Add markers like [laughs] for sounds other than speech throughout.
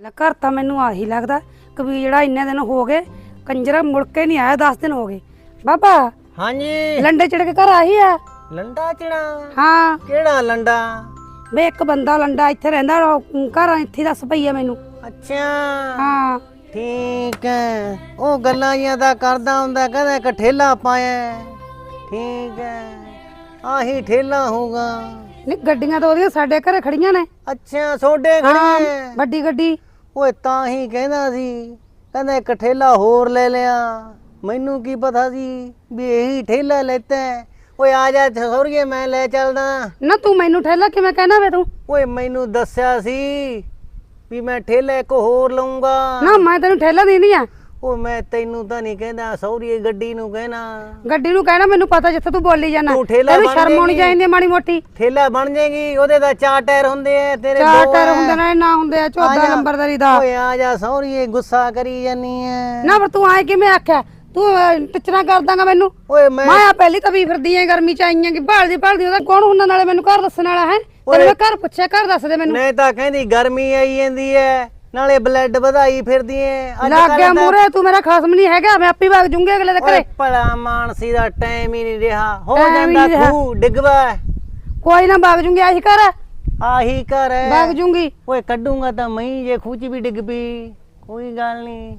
ਲੈ ਘਰ ਤਾਂ ਮੈਨੂੰ ਆਹੀ ਲੱਗਦਾ ਕਿ ਵੀ ਜਿਹੜਾ ਇੰਨੇ ਦਿਨ ਹੋ ਗਏ ਕੰਜਰਾ ਮੁੜ ਕੇ ਨਹੀਂ ਆਇਆ 10 ਦਿਨ ਹੋ ਗਏ। ਬਾਬਾ ਹਾਂਜੀ। ਲੰਡੇ ਚੜ ਕੇ ਘਰ ਆਹੀ ਆ? ਲੰਡਾ ਚਿੜਾ ਹਾਂ। ਕਿਹੜਾ ਲੰਡਾ? ਵੇ ਇੱਕ ਬੰਦਾ ਲੰਡਾ ਇੱਥੇ ਰਹਿੰਦਾ ਉਹ ਘਰ ਇੱਥੇ ਦੱਸ ਪਈਆ ਮੈਨੂੰ। ਅੱਛਾ। ਹਾਂ। ਠੀਕ ਹੈ ਉਹ ਗੱਲਾਂ ਜੀਆਂ ਦਾ ਕਰਦਾ ਹੁੰਦਾ ਕਹਿੰਦਾ ਇੱਕ ਠੇਲਾ ਪਾਇਆ। ਠੀਕ ਹੈ ਆਹੀ ਠੇਲਾ ਹੋਊਗਾ। ਨਹੀਂ ਗੱਡੀਆਂ ਤਾਂ ਉਹਦੀਆਂ ਸਾਡੇ ਘਰੇ ਖੜੀਆਂ ਨੇ। ਅੱਛਾ ਸੋਡੇ ਹਾਂ ਵੱਡੀ ਗੱਡੀ। ਓਏ ਤਾਂ ਹੀ ਕਹਿੰਦਾ ਸੀ ਕਹਿੰਦਾ ਇੱਕ ਠੇਲਾ ਹੋਰ ਲੈ ਲਿਆ। ਮੈਨੂੰ ਕੀ ਪਤਾ ਸੀ ਵੀ ਇਹੀ ਠੇਲਾ ਲੈਤਾ ਹੈ। ਓਏ ਆ ਜਾ ਸੌਰੀਏ ਮੈਂ ਲੈ ਚੱਲਦਾ। ਨਾ ਤੂੰ ਮੈਨੂੰ ਠੇਲਾ ਕਿਵੇਂ ਕਹਿਣਾ ਵੇ ਤੂੰ? ਓਏ ਮੈਨੂੰ ਦੱਸਿਆ ਸੀ ਵੀ ਮੈਂ ਠੇਲਾ ਇੱਕ ਹੋਰ ਲਊਂਗਾ। ਨਾ ਮੈਂ ਤੈਨੂੰ ਠੇਲਾ ਦੇਣੀ ਆ। ਓ ਮੈਂ ਤੈਨੂੰ ਤਾਂ ਨਹੀਂ ਕਹਿੰਦਾ ਸੌਰੀਏ ਗੱਡੀ ਨੂੰ ਕਹਿਣਾ। ਗੱਡੀ ਨੂੰ ਕਹਿਣਾ ਮੈਨੂੰ ਪਤਾ ਜਿੱਥੇ ਤੂੰ ਬੋਲੀ ਜਾਣਾ। ਤੂੰ ਠੇਲਾ ਤੈਨੂੰ ਬਣ ਸ਼ਰਮ ਆਉਣੀ। ਚਾਹੀਦੀ ਹੈ ਮਾੜੀ ਮੋਟੀ। ਠੇਲਾ ਬਣ ਜਾਏਗੀ ਉਹਦੇ ਤਾਂ ਚਾਰ ਟਾਇਰ ਹੁੰਦੇ ਆ ਤੇਰੇ ਚਾਰ ਦੋ ਟਾਇਰ। ਹੁੰਦੇ ਨੇ ਨਾ ਹੁੰਦੇ ਆ ਆ ਚੌਦਾ ਜਾ। ਨੰਬਰਦਾਰੀ ਦਾ ਓਏ ਆ ਜਾ ਸੌਰੀਏ ਗੁੱਸਾ ਕਰੀ ਜਾਨੀ ਐ ਨਾ ਪਰ ਤੂੰ ਆਏ ਕਿਵੇਂ ਆਖਿਆ? ਤੂੰ ਟਿਚਣਾ ਕਰ ਦਾਂਗਾ ਮੈਨੂੰ। ਓਏ ਮੈਂ ਮੈਂ ਆ ਪਹਿਲੀ ਤਾਂ ਵੀ ਫਿਰਦੀ ਐ ਗਰਮੀ ਚ ਆਈਆਂ ਕਿ ਭਾਲਦੀ ਭਾਲਦੀ ਉਹਦਾ ਕੌਣ ਹੁੰਦਾ ਨਾਲੇ ਮੈਨੂੰ ਘਰ ਦੱਸਣ ਵਾਲਾ ਹੈ? ਤੈਨੂੰ ਮੈਂ ਘਰ ਪੁੱਛਿਆ ਘਰ ਦੱਸ ਦੇ ਮੈਨੂੰ। ਨਹੀਂ ਤਾਂ ਕਹਿੰਦੀ ਗਰਮੀ ਆਈ ਜਾਂਦੀ ਐ। ਨਾਲੇ ਬਲੱਡ ਵਧਾਈ ਫਿਰਦੀ ਐ। ਲੱਗ ਗਿਆ ਮੂਰੇ ਤੂੰ ਮੇਰਾ ਖਸਮ ਨਹੀਂ ਹੈਗਾ ਮੈਂ ਆਪੇ ਵਗ ਜੂੰਗੀ ਅਗਲੇ ਦੇ ਘਰੇ। ਭਲਾ ਮਾਨਸੀ ਦਾ ਟਾਈਮ ਹੀ ਨਹੀਂ ਰਿਹਾ। ਹੋ Time ਹੀ ਜਾਂਦਾ ਨਹੀਂ ਰਿਹਾ। ਖੂ ਡਿੱਗਵਾ। ਕੋਈ ਨਾ ਵਗ ਜੂੰਗੀ ਆਹੀ ਹੈ, ਆਹੀ ਘਰ। ਐ ਵਗ ਜੂੰਗੀ। ਓਏ ਕੱਢੂੰਗਾ ਤਾਂ ਮੈਂ ਜੇ ਖੂਚ ਵੀ ਡਿੱਗ ਪਈ। ਕੋਈ ਗੱਲ ਨਹੀਂ।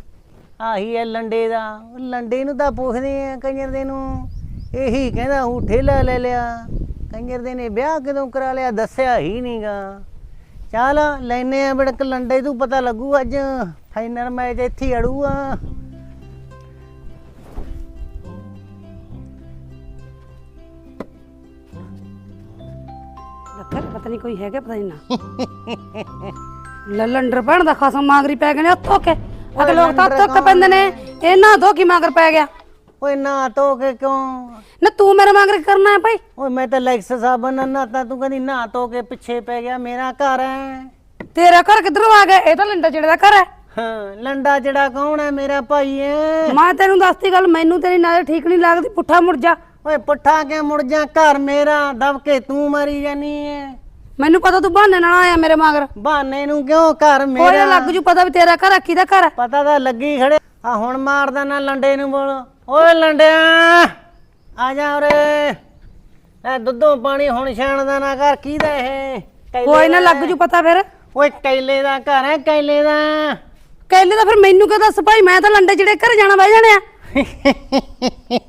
ਆਹੀ ਐ ਲੰਡੇ ਦਾ। ਉਹ ਲੰਡੇ ਨੂੰ ਤਾਂ ਪੁੱਛਦੇ ਆ ਕੰਜਰ ਦੇ ਨੂੰ। ਇਹੀ ਕਹਿੰਦਾ ਹੂੰ ਠੇਲਾ ਲੈ ਲਿਆ। ਕੰਜਰ ਦੇ ਨੇ ਵਿਆਹ ਕਦੋਂ ਕਰਾ ਲਿਆ ਦੱਸਿਆ ਹੀ ਨਹੀਂਗਾ ਚੱਲ ਲੈਨੇ ਆ ਬੜਕ ਲੰਡੇ ਤੂੰ ਪਤਾ ਲੱਗੂ ਅੱਜ ਫਾਈਨਲ ਮੈਚ ਇੱਥੇ ਹੀ ਅੜੂਆ ਲੱਖਰ ਪਤਾ ਨਹੀਂ ਕੋਈ ਹੈਗਾ ਪਤਾ ਨਹੀਂ ਨਾ। [laughs] ਲੱਲੰਡਰ ਬਣ ਦਾ ਖਸਮ ਮਾਗਰੀ ਪੈ ਗਏ ਨੇ ਉੱਥੋਂ ਕੇ। ਅਗਲੇ ਲੋਕ ਤਾਂ ਉੱਥੋਂ ਕੇ ਪੈਂਦੇ ਨੇ। ਇਹਨਾਂ ਤੋਂ ਕੀ ਮਾਗਰ ਪੈ ਗਿਆ। ਓਏ ਨਾ ਧੋ ਕੇ ਕਿਉਂ? ਨਾ ਤੂੰ ਮੇਰੇ ਮਾਗਰ ਕਰਨਾ ਹੈ ਭਾਈ? ਓਏ ਮੈਂ ਤਾਂ ਲੈਕਸ ਸਾਬਨ ਨਾ ਤਾਂ ਤੂੰ ਕਹਿੰਦੀ ਨਾ ਧੋ ਕੇ ਪਿੱਛੇ ਪੈ ਗਿਆ ਮੇਰਾ ਘਰ ਹੈ। ਤੇਰਾ ਘਰ ਕਿੱਧਰੋਂ ਆ ਗਿਆ? ਇਹ ਤਾਂ ਲੰਡਾ ਜਿਹੜੇ ਦਾ ਘਰ ਹੈ। ਹਾਂ ਲੰਡਾ ਜਿਹੜਾ ਕੌਣ ਹੈ ਮੇਰਾ ਭਾਈ ਹੈ? ਮੈਂ ਤੈਨੂੰ ਦੱਸਤੀ ਗੱਲ ਮੈਨੂੰ ਤੇਰੀ ਨਜ਼ਰ ਠੀਕ ਨਹੀਂ ਲੱਗਦੀ ਪੁੱਠਾ ਮੁੜ ਜਾ। ਓਏ ਪੁੱਠਾ ਕੇ ਮੁੜ ਜਾ? ਘਰ ਮੇਰਾ ਦਬ ਕੇ ਤੂੰ ਮਰੀ ਜਾਨੀ ਹੈ। ਮੈਨੂੰ ਪਤਾ ਤੂੰ ਬਹਾਨੇ ਨਾਲ ਆਇਆ ਮੇਰੇ ਮਗਰ। ਬਹਾਨੇ ਨੂੰ ਕਿਉਂ ਘਰ ਮੇਰਾ? ਲੱਗ ਜੂ ਪਤਾ ਵੀ ਤੇਰਾ ਘਰ ਆ ਕਿਹਦਾ ਘਰ ਹੈ। ਪਤਾ ਤਾਂ ਲੱਗੀ ਖੜੇ। ਆ ਹੁਣ ਮਾਰਦਾ ਨਾ ਲੰਡੇ ਨੂੰ ਬੋਲ। ਓਏ ਲੰਡਿਆ ਆ ਜਾ ਉਰੇ। ਇਹ ਦੁੱਧੋਂ ਪਾਣੀ ਹੁਣ ਛਾਣਦਾ ਨਾ ਘਰ ਕਿਹਦਾ ਇਹ? ਕੈਲੇ ਕੋਈ ਨਾ ਦਾ ਲੱਗ ਜੂ ਪਤਾ ਫਿਰ। ਓਏ ਕੈਲੇ ਦਾ ਘਰ ਹੈ ਕੈਲੇ ਦਾ। ਕਹਿਲੇ ਤਾਂ ਫਿਰ ਮੈਨੂੰ ਕਿਉਂ ਦੱਸ ਭਾਈ ਮੈਂ ਤਾਂ ਲੰਡੇ ਜਿਹੜੇ ਘਰ ਜਾਣਾ ਬਹਿ ਜਾਣੇ ਆ।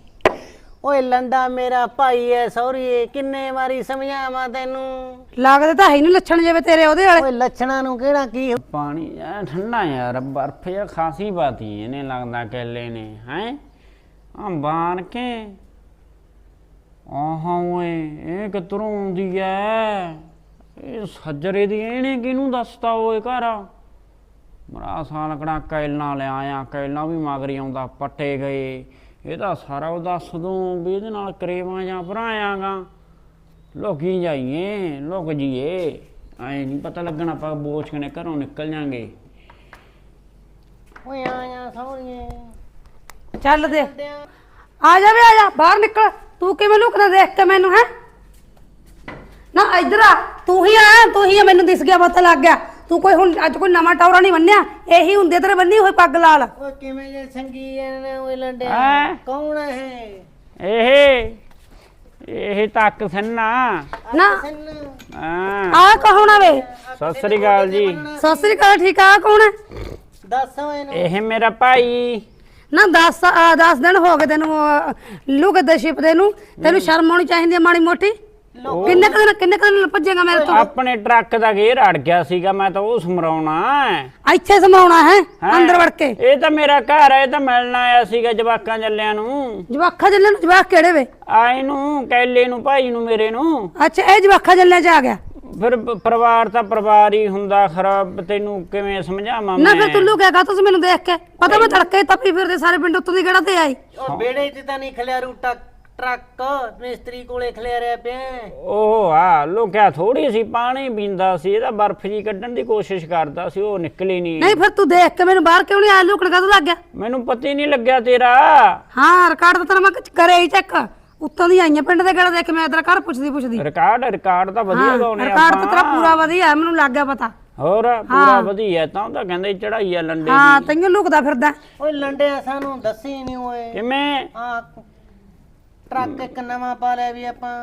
ਓਏ ਲੰਡਾ ਮੇਰਾ ਭਾਈ ਐ ਸੌਰੀ ਕਿੰਨੇ ਵਾਰੀ ਸਮਝਾਵਾਂ ਤੈਨੂੰ? ਲੱਗਦੇ ਤਾਂ ਹੈ ਨਹੀਂ ਲੱਛਣ ਜਿਵੇਂ ਤੇਰੇ ਉਹਦੇ ਵਾਲੇ। ਓਏ ਲੱਛਣਾਂ ਨੂੰ ਕਿਹੜਾ ਕੀ ਪਾਣੀ ਐ ਠੰਡਾ ਯਾਰ ਬਰਫ ਜਾਂ ਖਾਸੀ ਬਾਤੀ ਇਹਨੇ ਲੱਗਦਾ ਕੇਲੇ ਨੇ ਹੈ? ਆ ਬਾਣ ਕੇ। ਆਹਾਂ ਓਏ, ਇਹ ਕਿੱਧਰੋਂ ਆਉਂਦੀ ਐ? ਇਹ ਸੱਜਰੇ ਦੀ ਇਹਨੇ ਕਿਹਨੂੰ ਦੱਸਤਾ ਓਏ ਘਰ? ਮਰਾ ਸਾਲ ਕੜਾ ਕੈਲਣਾ ਲੈ ਆਇਆ, ਕੈਲਣਾ ਵੀ ਮਗਰੀ ਆਉਂਦਾ, ਪੱਟੇ ਗਏ। ਇਹਦਾ ਸਾਰਾ ਉਹ ਦੱਸ ਦੂੰ ਵੀ ਇਹਦੇ ਨਾਲ ਕਰੇਵਾਂ ਜਾਂ ਭਰਾਇਆਗਾ। ਲੋਕੀ ਜਾਈਏ, ਲੋਕ ਜੀਏ। ਐ ਨਹੀਂ ਪਤਾ ਲੱਗਣਾ ਆਪਾਂ ਬੋਝ ਕਨੇ ਘਰੋਂ ਨਿਕਲ ਜਾਾਂਗੇ। ਓਏ ਆਇਆ ਸੌਰੀਏ ਚੱਲ ਦੇ ਆ। ਜਾ ਵੇ ਆ ਜਾ ਬਾਹਰ ਨਿਕਲ। ਤੂੰ ਕਿਵੇਂ ਲੁਕਦਾ ਦੇਖ ਕੇ ਮੈਨੂੰ ਹੈ? ਨਾ ਇੱਧਰ ਆ। ਤੂੰ ਹੀ ਆ ਤੂੰ ਹੀ ਆ ਮੈਨੂੰ ਦਿਸ ਗਿਆ ਪਤਾ ਲੱਗ ਗਿਆ। ਤੂੰ ਕੋਈ ਹੁਣ ਅੱਜ ਕੋਈ ਨਵਾਂ ਟੌਰਾ ਨਹੀਂ ਬੰਨਿਆ। ਇਹੀ ਹੁੰਦੇ ਤੇਰੇ ਬੰਨੀ ਹੋਈ ਪੱਗ ਲਾਲ। ਓਏ ਕਿਵੇਂ ਜੇ ਸੰਗੀ ਇਹਨੇ ਓਏ ਲੰਡਿਆ। ਹੈਂ? ਕੌਣ ਹੈ ਇਹ? ਇਹ? ਤੱਕ ਸੰਨਾ। ਨਾ। ਸੰਨ। ਹਾਂ। ਆ ਕੌਣ ਆ ਵੇ? ਸਤਿ ਸ੍ਰੀ ਅਕਾਲ ਜੀ। ਸਤਿ ਸ੍ਰੀ ਅਕਾਲ ਠੀਕ ਆ ਆਹ ਕੌਣ ਹੈ ਦੱਸ ਇਹਨੂੰ। ਇਹ ਮੇਰਾ ਭਾਈ। ਨਾ 10 10 ਦਿਨ ਹੋ ਗਏ ਤੈਨੂੰ ਲੁਕਦੇ ਛਿਪਦੇ ਨੂੰ। ਤੈਨੂੰ ਸ਼ਰਮ ਆਉਣੀ ਚਾਹੀਦੀ ਹੈ ਮਾੜੀ ਮੋਟੀ? ਕਿੰਨੇ ਕੁ ਦਿਨ ਕਿੰਨੇ ਕੁ ਦਿਨ ਭੱਜੇਗਾ ਮੇਰੇ ਤੋਂ? ਆਪਣੇ ਟਰੱਕ ਦਾ ਗੇਅਰ ਅੜ ਗਿਆ ਸੀਗਾ ਮੈਂ ਤਾਂ ਉਹ ਸਮਰਾਉਣਾ ਇੱਥੇ ਸਮਾਉਣਾ ਹੈ ਹੈਂ? ਅੰਦਰ ਵੜ ਕੇ? ਇਹ ਤਾਂ ਮੇਰਾ ਘਰ ਹੈ ਇਹ ਤਾਂ ਮਿਲਣ ਆਇਆ ਸੀਗਾ ਜਵਾਕਾਂ ਜੱਲਿਆਂ ਨੂੰ। ਜਵਾਖਾ ਜੱਲੇ ਨੂੰ ਜਵਾਖ ਕਿਹੜੇ ਵੇ? ਆਏ ਨੂੰ ਕੈਲੇ ਨੂੰ ਭਾਈ ਨੂੰ ਮੇਰੇ ਨੂੰ। ਅੱਛਾ ਇਹ ਜਵਾਖਾ ਜੱਲੇ ਚ ਆ ਗਿਆ? ਫਿਰ ਪ- ਪਰਿਵਾਰ ਤਾਂ ਪਰਿਵਾਰ ਹੀ ਹੁੰਦਾ ਖਰਾਬ ਤੈਨੂੰ ਕਿਵੇਂ ਸਮਝਾਵਾਂ ਨਾ ਫਿਰ ਤੂੰ ਲੁਕਿਆਗਾ ਤੁਸੀਂ ਮੈਨੂੰ ਦੇਖ ਕੇ? ਪਤਾ ਮੈਂ ਤੜਕੇ ਤੱਪੀ ਫਿਰਦੇ ਸਾਰੇ ਪਿੰਡ ਉੱਤੋਂ ਦੀ ਕਿਹੜਾ ਤੇ ਆਈ? ਬੇੜੇ 'ਚ ਤਾਂ ਨਹੀਂ ਖਲਿਆਰੂ ਟੱਕ ਟਰੱਕ ਮਿਸਤਰੀ ਕੋਲੇ ਖਲਿਆਰਿਆ ਪਿਆ। ਉਹ ਆ ਲੋਕਿਆ ਥੋੜੀ ਸੀ ਪਾਣੀ ਪੀਂਦਾ ਸੀ ਇਹਦਾ ਬਰਫ਼ ਜੀ ਕੱਢਣ ਦੀ ਕੋਸ਼ਿਸ਼ ਕਰਦਾ ਸੀ ਉਹ ਨਿਕਲੀ ਨਹੀਂ। ਨਹੀਂ ਫਿਰ ਤੂੰ ਦੇਖ ਕੇ ਮੈਨੂੰ ਬਾਹਰ ਕਿਉਂ ਨਹੀਂ ਆਇਆ? ਲੁਕਣ ਕਦੋਂ ਲੱਗ ਗਿਆ? ਮੈਨੂੰ ਪਤਾ ਹੀ ਨਹੀਂ ਲੱਗਿਆ ਤੇਰਾ। ਹਾਂ ਰਿਕਾਰਡ ਤਾਂ ਤੇਰਾ ਮੈਂ ਕਰੇ ਹੀ ਚੈੱਕ ਉੱਤੋਂ ਦੀ ਆਈਆਂ ਪਿੰਡ ਦੇ ਕਿਹੜਾ ਦੇਖ ਮੈਂ ਤੇਰਾ ਘਰ ਪੁੱਛਦੀ ਪੁੱਛਦੀ। ਰਿਕਾਰਡ ਰਿਕਾਰਡ ਤਾਂ ਵਧੀਆ ਗਾਉਣੇ ਰਿਕਾਰਡ ਤਾਂ ਤੇਰਾ ਆਪਾਂ ਪੂਰਾ ਵਧੀਆ ਹੈ, ਮੈਨੂੰ ਲੱਗ ਗਿਆ ਪਤਾ। ਹੋਰ ਪੂਰਾ ਵਧੀਆ ਤਾਂ ਉਹ ਤਾਂ ਕਹਿੰਦੇ ਚੜਾਈ ਆ ਲੰਡੇ ਹਾਂ ਤੈਨੂੰ ਲੁਕਦਾ ਫਿਰਦਾ। ਓਏ ਲੰਡਿਆ ਸਾਨੂੰ ਦੱਸੀ ਨਹੀਂ ਓਏ। ਕਿਵੇਂ? ਆ ਟਰੱਕ ਇੱਕ ਨਵਾਂ ਪਾ ਲਿਆ ਵੀ ਆਪਾਂ।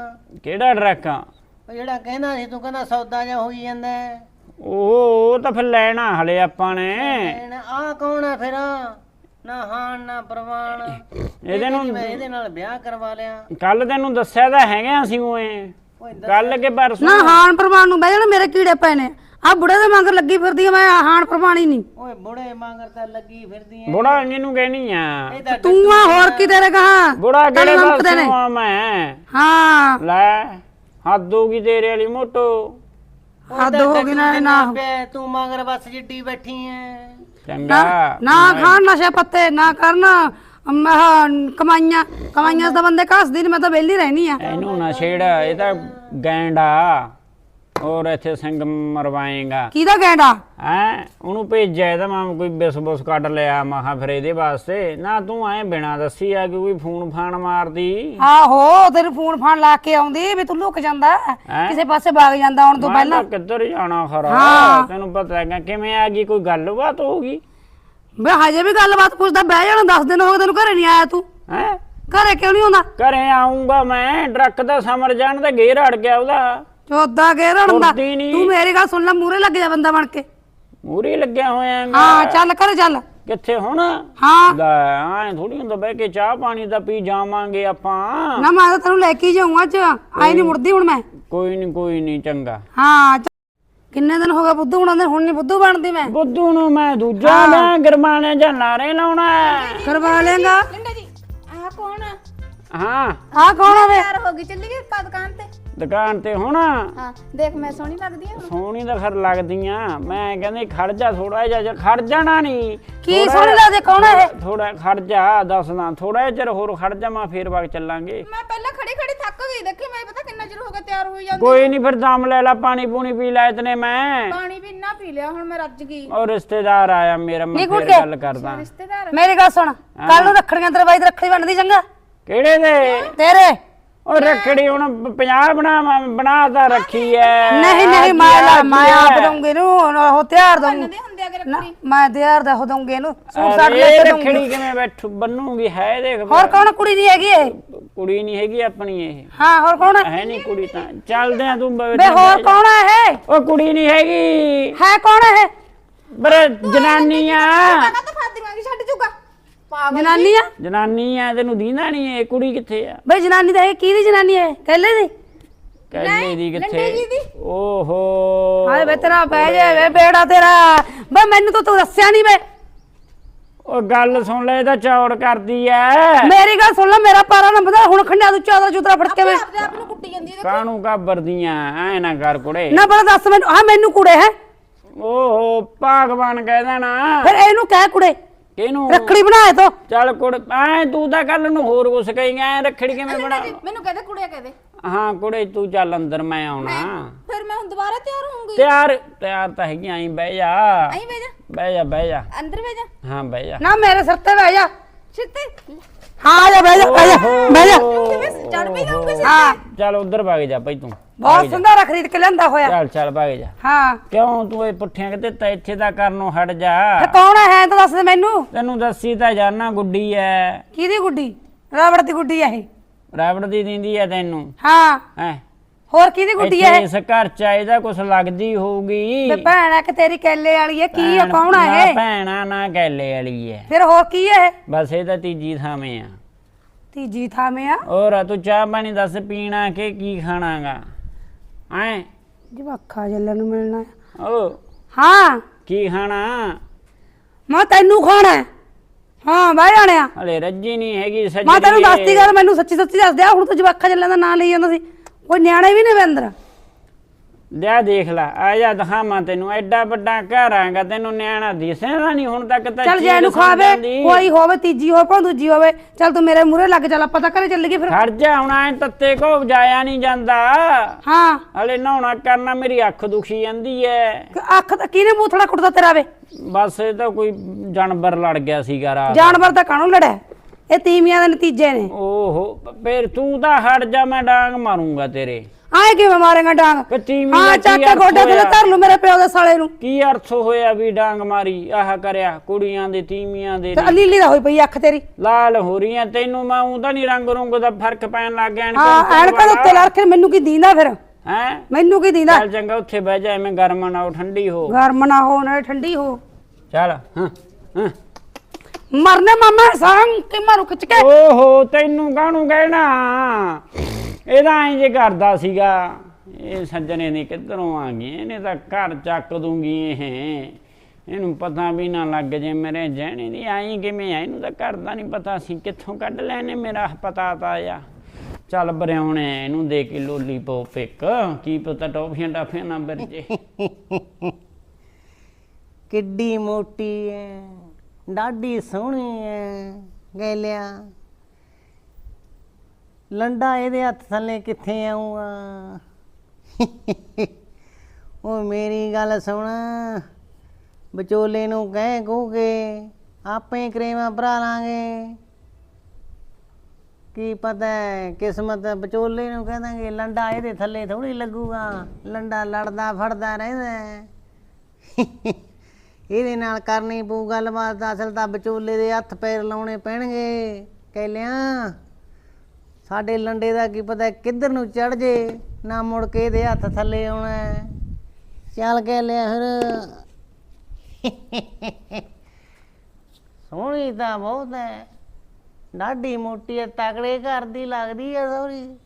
ਕਿਹੜਾ ਟਰੱਕ ਆ? ਉਹ ਜਿਹੜਾ ਕਹਿੰਦਾ ਸੀ ਤੂੰ ਕਹਿੰਦਾ ਸੌਦਾ ਜਿਹਾ ਹੋਈ ਜਾਂਦਾ ਹੈ। ਉਹ ਉਹ ਤਾਂ ਫਿਰ ਲੈਣਾ ਹਲੇ ਆਪਾਂ ਨੇ। ਆ ਕੌਣ ਆ ਫਿਰ? ਨਾ ਹਾਨ ਨਾ ਪ੍ਰਵਾਨ ਇਹਦੇ ਨੂੰ ਮੈਂ ਇਹਦੇ ਨਾਲ ਵਿਆਹ ਕਰਵਾ ਲਿਆ। ਕੱਲ ਤੈਨੂੰ ਦੱਸਿਆ ਤਾਂ ਹੈਗੇ ਅਸੀਂ ਓਏ ਕੱਲ ਕੇ ਪਰਸੋਂ। ਨਾ ਹਾਨ ਪ੍ਰਮਾਣ ਨੂੰ ਬਹਿ ਜਾਣਾ ਮੇਰੇ ਕੀੜੇ ਪਏ ਨੇ। ਆ ਬੁੜੇ ਦੇ ਮਗਰ ਲੱਗੀ ਫਿਰਦੀ ਆ ਮੈਂ ਹਾਨ ਪ੍ਰਮਾਣੀ ਨਹੀਂ। ਓਏ ਬੁੜੇ ਮੰਗਰ ਤਾਂ ਲੱਗੀ ਫਿਰਦੀ ਐ। ਬੁੜਾ ਇਹਨੂੰ ਕਹਿਣੀ ਆ। ਇਹ ਤਾਂ ਤੂੰ ਆ ਹੋਰ ਕੀ ਤੇਰੇ ਕਹਾ? ਬੁੜਾ ਕਿਹੜੇ ਲੰਕਦੇ ਨੇ। ਪਾਸੋਂ ਆ ਮੈਂ? ਹਾਂ। ਲੈ ਹੱਦ ਹੋ ਗਈ ਤੇਰੇ ਵਾਲੀ ਮੋਟੋ। ਹੱਦ ਹੋ ਗਈ ਨਾ। ਤੂੰ ਮੰਗਰ ਬੱਸ ਜਿੱਡੀ ਬੈਠੀ ਐ। ਚੰਗਾ। ਨਾ ਖਾਣ ਨਸ਼ੇ ਪੱਤੇ ਨਾ ਕਰਨ ਆਹ, ਕਮਾਈਆਂ ਕਮਾਈਆਂ ਤਾਂ ਬੰਦੇ ਘਸਦੀ ਨਹੀਂ ਮੈਂ ਤਾਂ ਵਿਹਲੀ ਰਹਿਣੀ ਆ। ਇਹਨੂੰ ਨਾ ਛੇੜ ਇਹ ਤਾਂ ਗੈਂਡਾ ਔਰ ਇੱਥੇ ਸਿੰਘ ਮਰਵਾਏਗਾ। ਕਿਹਦਾ ਗੈਂਡਾ? ਹੈ? ਉਹਨੂੰ ਭੇਜਿਆ ਇਹਦਾ ਮੈਂ ਕੋਈ ਬਿਸ ਬੁਸ ਕੱਢ ਲਿਆ। ਮਹਾ ਫਿਰ ਇਹਦੇ ਵਾਸਤੇ। ਨਾ ਤੂੰ ਐ ਬਿਨਾ ਦੱਸੀ ਆ ਕਿ ਕੋਈ ਫੋਨ ਫਾਨ ਮਾਰਦੀ। ਆਹੋ ਤੇਰੇ ਫੋਨ ਫਾਨ ਲਾ ਕੇ ਆਉਂਦੀ ਵੀ ਤੂੰ ਲੁਕ ਜਾਂਦਾ। ਕਿਸੇ ਪਾਸੇ ਭਾਗ ਜਾਂਦਾ ਹੁਣ ਤੋਂ ਮੈਂ ਪਹਿਲਾਂ। ਕਿੱਧਰ ਜਾਣਾ ਖਰਾ ਹਾਂ। ਤੈਨੂੰ ਪਤਾ ਹੈਗਾ ਕਿਵੇਂ ਆ ਗਈ? ਕੋਈ ਗੱਲਬਾਤ ਹੋਊਗੀ ਵੇ ਹਜੇ ਵੀ ਗੱਲਬਾਤ ਪੁੱਛਦਾ ਬਹਿ ਜਾਣਾ 10 ਦਿਨ ਹੋ ਗਏ ਤੈਨੂੰ ਘਰੇ ਨਹੀਂ ਆਇਆ ਤੂੰ। ਹੈ? ਘਰੇ ਕਿਉਂ ਨਹੀਂ ਆਉਂਦਾ? ਘਰੇ ਆਉਂਗਾ ਮੈਂ ਟਰੱਕ ਦਾ ਸਮਰ ਜਾਣ ਤੇ ਗੇਰ ਅੜ ਗਿਆ ਉਹਦਾ। ਚੋਦਾ ਕੇ ਤੁਰਦੀ ਨੀ। ਤੂੰ ਮੇਰੀ ਗੱਲ ਸੁਣ ਲੈ ਮੂਰੇ ਲੱਗ ਜਾ ਬੰਦਾ ਬਣ ਕੇ। ਮੂਰੀ ਲੱਗਿਆ ਹੋਇਆ ਹਾਂ ਚੱਲ ਘਰੇ ਚੱਲ। ਕਿੱਥੇ ਹੁਣ? ਹਾਂ। ਲੈ ਐ ਥੋੜੀ ਹੁੰਦਾ ਬਹਿ ਕੇ ਚਾਹ ਪਾਣੀ ਦਾ ਪੀ ਜਾਵਾਂਗੇ ਆਪਾਂ। ਨਾ ਮੈਂ ਤਾਂ ਤੈਨੂੰ ਲੈ ਕੇ ਜਾਊਂ ਅੱਜ। ਆਈ ਨਹੀਂ ਮੁੜਦੀ ਹੁਣ ਮੈਂ। ਕੋਈ ਨਹੀਂ ਕੋਈ ਨਹੀਂ ਚੰਗਾ। ਹਾਂ। ਕਿੰਨੇ ਦਿਨ ਹੋ ਗਏ ਬੁੱਧੂ ਬਣਾਉਂਦੇ ਹੁਣ ਨਹੀਂ ਬੁੱਧੂ ਬਣਦੀ ਮੈਂ। ਬੁੱਧੂ ਨੂੰ ਮੈਂ ਦੂਜਾ ਲੈ ਗਰਮਾਨੇ ਜਾਂ ਲਾਰੇ ਲਾਉਣਾ ਹੈ। ਕਰਵਾ ਲੇਗਾ ਲਿੰਡਾ ਜੀ ਆਹ ਕੌਣ ਆ? ਹਾਂ। ਆ ਕੌਣ ਆਵੇ ਤਿਆਰ ਹੋ ਗਈ ਚੱਲੀ ਗਈ ਆਪਾਂ ਦੁਕਾਨ ਤੇ। ਦੁਕਾਨ ਤੇ ਹੁਣ। ਹਾਂ ਦੇਖ ਮੈਂ ਸੋਹਣੀ ਲੱਗਦੀ ਆ ਸੋਹਣੀ ਤਾਂ ਖਰ ਲੱਗਦੀਆਂ। ਮੈਂ ਕਹਿੰਦੀ ਖੜ ਜਾ ਥੋੜਾ ਜਿਹਾ ਖੜ ਜਾਣਾ ਨਹੀਂ ਕੀ ਸੋਹਣੀ ਲੱਗਦੀ ਕੌਣ ਹੈ ਇਹ? ਥੋੜਾ ਖੜ ਜਾ ਦੱਸਦਾ ਥੋੜਾ ਜਿਹਾ ਚਿਰ ਹੋਰ ਖੜ ਜਾ ਮੈਂ ਫੇਰ ਵਗ ਚੱਲਾਂਗੇ। ਮੈਂ ਪਹਿਲਾਂ ਖੜੀ ਖੜੀ ਥੱਕ ਗਈ ਦੇਖੀ ਮੈਂ ਪਤਾ ਕਿੰਨਾ ਚਿਰ ਹੋ ਗਿਆ ਤਿਆਰ ਹੋਈ ਜਾਂਦੀ ਕੋਈ ਨਹੀਂ ਫਿਰ ਦਮ ਲੈ ਲਾ ਪਾਣੀ ਪੂਣੀ ਪੀ ਲੈ ਇਤਨੇ ਮੈਂ। ਪਾਣੀ ਵੀ ਇੰਨਾ ਪੀ ਲਿਆ ਹੁਣ ਮੈਂ ਰੱਜ ਗਈ। ਔਰ ਰਿਸ਼ਤੇਦਾਰ ਆਇਆ ਮੇਰਾ ਮੈਂ ਫੇਰ। ਗੱਲ ਕਰਦਾ। ਰਿਸ਼ਤੇਦਾਰ ਮੇਰੀ ਗੱਲ ਸੁਣ ਕੱਲ ਨੂੰ ਰੱਖੜੀਆਂ ਤੇਰੇ ਬਾਈ ਦੀ ਰੱਖੜੀ ਬਣਦੀ ਚੰਗਾ? ਕਿਹੜੇ ਦੇ? ਤੇਰੇ? ਉਹ ਰੱਖੜੀ ਹੁਣ 50 ਬਣਾ ਬਣਾਤਾ ਰੱਖੀ ਐ। ਨਹੀਂ ਨਹੀਂ ਮੈਂ ਲਾ ਮੈਂ ਆਪ ਦਊਂਗੀ ਨੂੰ ਉਹ ਤਿਆਰ ਦਊਂਗੀ। ਦੇ ਹੁੰਦੇ ਅਗਰ ਨਾ ਮੈਂ ਤਿਆਰ ਦਾ ਹੋ ਦਊਂਗੀ ਇਹਨੂੰ ਸੂਟ ਸਾਟ ਲੈ ਕੇ ਦਊਂਗੀ। ਰੱਖੜੀ ਕਿਵੇਂ ਬੈਠੂ ਬੰਨੂਗੀ ਹੈ ਦੇਖ ਹੋਰ ਕੌਣ ਕੁੜੀ ਦੀ ਹੈਗੀ ਇਹ? ਕੁੜੀ ਨਹੀਂ ਹੈਗੀ ਆਪਣੀ ਇਹ। ਹਾਂ ਹੋਰ ਕੌਣ ਹੈ? ਹੈ ਨਹੀਂ ਕੁੜੀ ਤਾਂ। ਚੱਲਦੇ ਆ ਤੂੰ ਬ- ਬੇ ਹੋਰ ਕੌਣ ਹੈ ਇਹ? ਉਹ ਕੁੜੀ ਨਹੀਂ ਹੈਗੀ। ਹੈ ਕੌਣ ਹੈ ਇਹ? ਬਰੇ ਜਨਾਨੀ ਆ ਮੈਂ ਤਾਂ ਫਾਦੀਆਂ ਕੀ ਛੱਡ ਜੂਗਾ। ਪਾਗਲ ਜਨਾਨੀ ਆ? ਜਨਾਨੀ ਆ ਤੈਨੂੰ ਦੀਂਦਾ ਨਹੀਂ ਇਹ ਕੁੜੀ ਕਿੱਥੇ ਆ? ਬਈ ਜਨਾਨੀ ਤਾਂ ਇਹ ਕਿਹਦੀ ਜਨਾਨੀ ਹੈ ਕਹਿਲੇ ਦੀ? ਕਹਿੰਦੇ ਦੀ ਲੰਡੇ ਜੀ ਕਿੱਥੇ ਦੀ। ਓਹੋ। ਹਾਏ ਵੇ ਤੇਰਾ ਬਹਿ ਜਾ ਵੇ ਬੇੜਾ ਤੇਰਾ। ਬਈ ਮੈਨੂੰ ਤਾਂ ਤੂੰ ਦੱਸਿਆ ਨਹੀਂ ਵੇ। ਉਹ ਗੱਲ ਸੁਣ ਲੈ ਇਹਦਾ ਚੌੜ ਕਰਦੀ ਐ। ਮੇਰੀ ਗੱਲ ਸੁਣ ਲੈ ਮੇਰਾ ਪਾਰਾ ਨਾ ਬਦਾ ਹੁਣ ਖੰਡਿਆ ਤੂੰ ਚਾਦਰਾ ਚੁਤਰਾ ਫੜ ਕੇ ਵੇ। ਆਪਦੇ ਆਪ ਨੂੰ ਕੁੱਟੀ ਜਾਂਦੀ ਐ ਨਾ ਕਰ ਕੁੜੇ। ਨਾ ਬੜਾ ਦੱਸ ਮੈਨੂੰ ਹਾਂ ਮੈਨੂੰ ਕੁੜੇ ਹੈ। ਓਹੋ ਭਾਗਵਾਨ ਕਹਿ ਦੇਣਾ ਫਿਰ ਇਹਨੂੰ ਕਹਿ ਕੁੜੇ। ਕਿਹਨੂੰ? ਰੱਖੜੀ ਬਣਾਏ ਤੋ। ਚੱਲ ਕੁੜ ਐ ਤੂੰ ਤਾਂ ਕੱਲ ਨੂੰ ਹੋਰ ਕੁਛ ਕਹੇਂਗਾ ਐ ਰੱਖੜੀ ਕਿਵੇਂ ਬਣਾ? ਮੈਨੂੰ ਕਹਦੇ ਕੁੜੀਆਂ ਕਹਦੇ। ਹਾਂ ਕੁੜੇ ਤੂੰ ਚੱਲ ਅੰਦਰ ਮੈਂ ਆਉਣਾ। ਫਿਰ ਮੈਂ ਹੁਣ ਦੁਬਾਰਾ ਤਿਆਰ ਹੋਊਂਗੀ। ਤਿਆਰ ਤਿਆਰ ਤਾਂ ਹੈਗੀ ਆਈ ਬਹਿ ਜਾ। ਆਈ ਵੇ ਜਾ। ਬਹਿ ਜਾ ਬਹਿ ਜਾ। ਅੰਦਰ ਵੇ ਜਾ। ਹਾਂ ਬਹਿ ਜਾ। ਨਾ ਮੇਰੇ ਸਿਰ ਤੇ ਬਹਿ ਜਾ। ਛਿੱਤੇ। ਹਾਂ ਆ ਜਾ ਬਹਿ ਜਾ ਬਹਿ ਜਾ ਬਹਿ ਜਾ। ਚੜ ਵੀ ਜਾਊਂਗੀ ਹਾਂ। ਚੱਲ ਉਧਰ ਭੱਗ ਜਾ ਭਾਈ ਤੂੰ। ਬਹੁਤ ਸੁੰਦਰ ਖਰੀਦ ਕੇ ਲਿਆਂਦਾ ਹੋਇਆ। ਚੱਲ ਚੱਲ ਭੱਗ ਜਾ। ਹਾਂ। ਕਿਉਂ ਤੂੰ ਇਹ ਪੁੱਠੀਆਂ ਕਿਤੇ ਤਾਂ ਇੱਥੇ ਦਾ ਕਰਨੋਂ ਹਟ ਜਾ। ਤੇ ਕੌਣ ਹੈ ਤਾਂ ਦੱਸ ਦੇ ਮੈਨੂੰ। ਤੈਨੂੰ ਦੱਸੀ ਤਾਂ ਜਾਨਾ ਗੁੱਡੀ ਐ। ਕਿਹਦੀ ਗੁੱਡੀ? ਰਾਵੜ ਦੀ ਗੁੱਡੀ ਹੈ ਇਹ। ਰਾਵੜ ਦੀ ਦਿੰਦੀ ਐ ਤੈਨੂੰ। ਹਾਂ। ਹੈ। ਹੋਰ ਕਿਹਦੀ ਗੁੱਡੀ ਹੈ ਇਸ ਘਰ ਚ ਇਹਦਾ ਕੁਛ ਲੱਗਦੀ ਹੋਊਗੀ। ਤੇ ਭੈਣ ਹੈ ਕਿ ਤੇਰੀ ਕੈਲੇ ਵਾਲੀ ਹੈ ਕੀ ਭੈਣ- ਕੌਣ ਨਾ ਇਹ? ਭੈਣਾ ਨਾ ਗੈਲੇ ਵਾਲੀ ਐ। ਫਿਰ ਹੋਰ ਕੀ ਹੈ ਇਹ? ਬਸ ਇਹ ਤਾਂ ਤੀਜੀ ਥਾਵੇਂ ਆ। ਤੀਜੀ ਥਾਵੇਂ ਆ? ਹੋਰ ਤੂੰ ਚਾਹ ਪਾਣੀ ਦੱਸ ਪੀਣਾ ਕਿ ਕੀ ਖਾਣਾਗਾ? ਐ ਜਵਾਖਾ ਜੱਲਣ ਨੂੰ ਮਿਲਣਾ। ਹੈ। ਓ। ਹਾਂ। ਕੀ ਖਾਣਾ? ਮੈਂ ਤੈਨੂੰ ਖਾਣਾ ਹੈ। ਹਾਂ ਬਹਿ ਜਾਣਿਆ ਹਲੇ ਰੱਜੀ ਨਹੀਂ ਹੈਗੀ ਸੱਜਣੀ ਮੈਂ ਤੈਨੂੰ ਦੱਸਤੀ ਗੱਲ ਮੈਨੂੰ ਸੱਚੀ ਸੱਚੀ ਦੱਸ ਦਿਆ ਹੁਣ ਤੂੰ ਜਵਾਖਾ ਜੱਲਣ ਦਾ ਨਾਂ ਲਈ ਜਾਂਦਾ ਸੀ। ਕੋਈ ਨਿਆਣੇ ਵੀ ਨੇ ਵੇ ਅੰਦਰ? ਲਿਆ ਦੇਖ ਲੈ ਆ ਜਾ ਦਿਖਾਵਾਂ ਤੈਨੂੰ ਐਡਾ ਵੱਡਾ ਘਰ ਆਂਗਾ ਤੈਨੂੰ ਨਿਆਣਾ ਦਿਸਦਾ ਨਹੀਂ ਹੁਣ ਤੱਕ ਤਾਂ ਚੱਲ ਜੇ ਇਹਨੂੰ ਖਾਵੇ। ਕੋਈ ਹੋਵੇ ਤੀਜੀ ਹੋਵੇ ਭਾਵੇਂ ਦੂਜੀ ਹੋਵੇ ਚੱਲ ਤੂੰ ਮੇਰੇ ਮੂਹਰੇ ਲੱਗ ਚੱਲ ਆਪਾਂ ਤਾਂ ਘਰੇ ਚੱਲ ਗਏ ਫਿਰ। ਖੜ ਜਾ ਹੁਣ ਐ ਤੱਤੇ ਕੋ ਜਾਇਆ ਨਹੀਂ ਜਾਂਦਾ। ਹਾਂ। ਹਲੇ ਨਹਾਉਣਾ ਕਰਨਾ ਮੇਰੀ ਅੱਖ ਦੁਖੀ ਜਾਂਦੀ ਐ। ਅੱਖ ਤਾਂ ਕਿਹਨੇ ਬੂਥੜਾ ਕੁੱਟਦਾ ਤੇਰਾ ਵੇ? ਬਸ ਇਹ ਤਾਂ ਕੋਈ ਜਾਨਵਰ ਲੜ ਗਿਆ ਸੀਗਾ ਰਾਤ। ਜਾਨਵਰ ਤਾਂ ਕਾਹਨੂੰ ਲੜਿਆ? ਇਹ ਤੀਵੀਆਂ ਦੇ ਨਤੀਜੇ ਨੇ। ਓਹੋ ਫੇਰ ਤੂੰ ਤਾਂ ਹਟ ਜਾ ਮੈਂ ਡਾਂਗ ਮਾਰੂੰਗਾ ਤੇਰੇ। ਆਏ ਕਿਵੇਂ ਮਾਰੇਗਾ ਡਾਂਗ? ਕੱਚੀ ਮੀਆਂ ਹਾਂ ਚੱਕ ਕੇ ਗੋਡੇ ਥੱਲੇ? ਧਰ ਲੂ ਮੇਰੇ ਪਿਓ ਦੇ ਸਾਲੇ ਨੂੰ। ਕੀ ਅਰਥ ਹੋਇਆ ਵੀ ਡਾਂਗ ਮਾਰੀ? ਆਹ ਕਰਿਆ ਕੁੜੀਆਂ ਦੇ ਤੀਵੀਆਂ ਦੇ ਤੇ ਲੀਲੀ ਦਾ ਹੋਈ ਪਈ ਅੱਖ ਤੇਰੀ। ਲਾਲ ਹੋ ਰਹੀਆਂ ਤੈਨੂੰ ਮੈਂ ਉਹਦਾ ਨਹੀਂ ਰੰਗ ਰੁੰਗ ਦਾ ਫ਼ਰਕ ਪੈਣ ਲੱਗ ਗਿਆ ਹਾਂ ਐਨਕਾਂ ਦੇ ਉੱਤੇ ਲਾ। ਰੱਖੇ ਮੈਨੂੰ ਕੀ ਦੀਂਦਾ ਫਿਰ? ਹੈ? ਮੈਨੂੰ ਕੀ ਦੀਂਦਾ? ਚੱਲ ਚੰਗਾ ਉੱਥੇ ਬਹਿ ਜਾ ਐਵੇਂ ਗਰਮ ਨਾ ਹੋ ਠੰਡੀ ਹੋ। ਗਰਮ ਨਾ ਹੋ ਨਾਲੇ ਠੰਡੀ ਹੋ। ਚੱਲ ਹਾਂ ਹਾਂ। ਮਰਨੇ ਮਾਮਾ ਸੰਗ ਕਿ ਮਾਰੂ ਖਿੱਚ ਕੇ। ਓਹੋ ਤੈਨੂੰ ਕਾਹਨੂੰ ਕਹਿਣਾ? ਇਹਦਾ ਐਂ ਜੇ ਕਰਦਾ ਸੀਗਾ, ਇਹ ਸੱਜਣੇ ਦੀ ਕਿੱਧਰੋਂ ਆ ਗਈ ਇਹਨੇ ਤਾਂ ਘਰ ਚੱਕ ਦੂੰਗੀ ਇਹ। ਇਹਨੂੰ ਪਤਾ ਵੀ ਨਾ ਲੱਗ ਜੇ ਮੇਰੇ ਜਹਿਣੇ ਦੀ ਆਈ ਕਿਵੇਂ ਆ? ਇਹਨੂੰ ਤਾਂ ਘਰ ਦਾ ਨਹੀਂ ਪਤਾ ਸੀ, ਕਿੱਥੋਂ ਕੱਢ ਲੈਨੇ ਮੇਰਾ ਪਤਾ ਤਾਂ ਆ। ਚੱਲ ਬਰਿਆਉਣੇ ਇਹਨੂੰ ਦੇ ਕੇ ਲੋਲੀ ਪੋਪ ਇੱਕ। ਕੀ ਪਤਾ, ਟੋਫੀਆਂ ਟਾਫੀਆਂ ਨਾ ਬਰਜੇ। ਕਿੱਡੀ ਮੋਟੀ ਐ, ਡਾਢੀ ਸੋਹਣੀ ਐ, ਗੈਲਿਆ। ਲੰਡਾ ਇਹਦੇ ਹੱਥ ਥੱਲੇ ਕਿੱਥੇ ਆਊਗਾ ਉਹ? ਮੇਰੀ ਗੱਲ ਸੁਣ। ਵਿਚੋਲੇ ਨੂੰ ਕਹਿ ਕਹੂਗੇ, ਆਪੇ ਕਰੇਵਾ ਭਰਾ ਲਾਂਗੇ। ਕੀ ਪਤਾ ਕਿਸਮਤ ਵਿਚੋਲੇ ਨੂੰ ਕਹਿ ਦਾਂਗੇ, ਲੰਡਾ ਇਹਦੇ ਥੱਲੇ ਥੋੜੀ ਲੱਗੂਗਾ। ਲੰਡਾ ਲੜਦਾ ਫੜਦਾ ਰਹਿੰਦਾ ਇਹਦੇ ਨਾਲ ਕਰਨੀ ਪਊ ਗੱਲਬਾਤ, ਅਸਲ ਤਾਂ ਵਿਚੋਲੇ ਦੇ ਹੱਥ ਪੈਰ ਲਾਉਣੇ ਪੈਣਗੇ। ਕਹਿ ਲਿਆ। ਸਾਡੇ ਲੰਡੇ ਦਾ ਕੀ ਪਤਾ ਕਿੱਧਰ ਨੂੰ ਚੜ ਜੇ, ਨਾ ਮੁੜ ਕੇ ਇਹਦੇ ਹੱਥ ਥੱਲੇ ਆਉਣਾ ਚੱਲ ਕੇ ਲਿਆ ਫਿਰ। ਸੋਹਣੀ ਤਾਂ ਬਹੁਤ ਹੈ। ਡਾਢੀ ਮੋਟੀ ਹੈ, ਤਕੜੇ ਘਰ ਦੀ ਲੱਗਦੀ ਹੈ ਸੋਹਣੀ।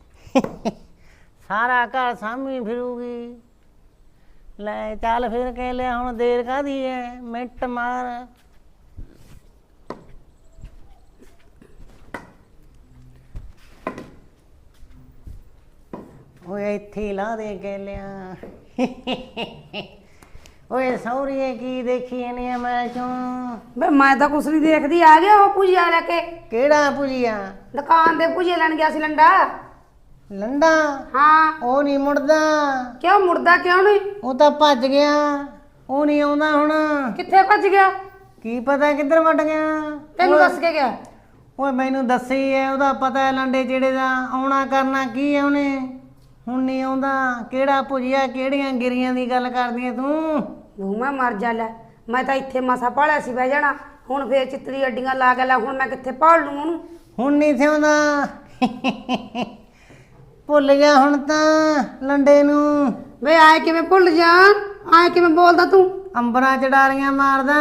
ਸਾਰਾ ਘਰ ਸਾਂਭੀ ਫਿਰੂਗੀ। ਲੈ ਚੱਲ ਫਿਰ ਕਹਿ ਲਿਆ, ਹੁਣ ਦੇਰ ਕਾਦੀ ਹੈ? ਮਿੰਟ ਮਾਰ। ਓਏ ਇੱਥੇ ਲਾ ਦੇ ਕਹਿ ਲਿਆ ਓਏ ਸੌਰੀਏ ਕੀ ਦੇਖੀ ਨੇ ਮੈਂ ਚੋਂ? ਬੇ ਮੈਂ ਤਾਂ ਕੁਛ ਨਹੀਂ ਦੇਖਦੀ। ਆ ਗਿਆ ਉਹ ਭੁਜੀਆ ਲੈ ਕੇ। ਕਿਹੜਾ ਪੁਜੀਆ ਦੁਕਾਨ ਦੇ ਭੁਜੀਆ ਲੈਣ ਗਿਆ ਸੀ ਲੰਡਾ। ਲੰਡਾ? ਹਾਂ। ਉਹ ਨਹੀਂ ਮੁੜਦਾ। ਕਿਉਂ ਮੁਰਦਾ ਕਿਉਂ ਨਹੀਂ? ਉਹ ਤਾਂ ਭੱਜ ਗਿਆ। ਉਹ ਨਹੀਂ ਆਉਂਦਾ ਹੁਣ। ਕਿੱਥੇ ਭੱਜ ਗਿਆ? ਕੀ ਪਤਾ ਕਿੱਧਰ ਵੱਟ ਗਿਆ? ਤੈਨੂੰ ਦੱਸ ਕੇ ਗਿਆ। ਓਏ ਮੈਨੂੰ ਦੱਸੀ ਐ ਉਹਦਾ ਪਤਾ ਹੈ ਲੰਡੇ ਜਿਹੜੇ ਦਾ। ਆਉਣਾ ਕਰਨਾ ਕੀ ਐ ਉਹਨੇ? ਹੁਣ ਨਹੀਂ ਆਉਂਦਾ। ਕਿਹੜਾ ਭੁਜਿਆ ਕਿਹੜੀਆਂ ਗਿਰੀਆਂ ਦੀ ਗੱਲ ਕਰਦੀ ਐ ਤੂੰ? ਉਹ ਮੈਂ ਮਰ ਜਾ ਲੈ। ਮੈਂ ਤਾਂ ਇੱਥੇ ਮਸਾ ਪਾਲਿਆ ਸੀ ਬਹਿ ਜਾਣਾ। ਹੁਣ ਫੇਰ ਚਿੱਤਰੀ ਅੱਡੀਆਂ ਲਾ ਕੇ ਲੈ ਹੁਣ ਮੈਂ ਕਿੱਥੇ ਪਾਲ ਲੂੰ ਉਹਨੂੰ? ਹੁਣ ਨਹੀਂ ਆਉਂਦਾ ਭੁੱਲ ਗਿਆ ਹੁਣ ਤਾਂ ਲੰਡੇ ਨੂੰ। ਵੇ ਆਏ ਕਿਵੇਂ ਭੁੱਲ ਜਾ ਆਏ ਕਿਵੇਂ ਬੋਲਦਾ ਤੂੰ? ਅੰਬਰਾਂ ਚੜਾਰੀਆਂ ਮਾਰਦਾ।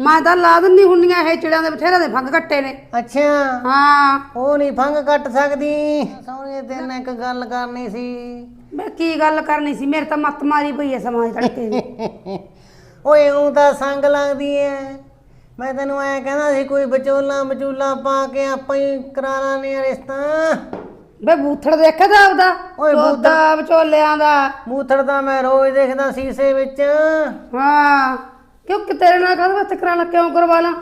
ਮੈਂ ਤਾਂ ਲਾ ਦਿੰਦੀ ਹੁੰਨੀਆਂ ਇਹ ਚਿੜਿਆਂ ਦੇ ਬਥੇਰੇ ਦੇ ਫੰਗ ਕੱਟੇ ਨੇ। ਅੱਛਾ। ਹਾਂ। ਉਹ ਨਹੀਂ ਫੰਗ ਕੱਟ ਸਕਦੀ। ਸੋਹਣੇ ਤੇਰੇ ਨਾਲ ਇੱਕ ਗੱਲ ਕਰਨੀ ਸੀ। ਮੈਂ ਕੀ ਗੱਲ ਕਰਨੀ ਸੀ? ਮੇਰੇ ਤਾਂ ਮੱਤ ਮਾਰੀ ਪਈ ਐ ਸਮਾਜ ਤੜਕੇ ਦੀ। [laughs] ਓਏ ਉਹ ਤਾਂ ਸੰਗ ਲੱਗਦੀ ਐ। ਮੈਂ ਤੈਨੂੰ ਐ ਕਹਿੰਦਾ ਸੀ ਕੋਈ ਵਿਚੋਲਾ ਵਿਚੂਲਾ ਪਾ ਕੇ ਆਪਾਂ ਹੀ ਕਰਾ ਲਾਂਗੇ ਰਿਸ਼ਤਾ। ਵੇ ਬੂਥੜ ਦੇਖਿਆ ਤਾਂ ਆਪਦਾ। ਓਏ ਬੂਥੜ- ਵਿਚੋਲਿਆਂ ਦਾ। ਮੂਥੜ ਤਾਂ ਮੈਂ ਰੋਜ਼ ਦੇਖਦਾ ਸੀਸੇ ਵਿੱਚ। ਹਾਂ। ਕਿਉਂ ਕਿ ਤੇਰੇ ਨਾਲ ਕਾਹਦੇ ਵਾਸਤੇ ਕਰਾਣਾ ਕਿਉਂ ਕਰਵਾ ਲਾਂ?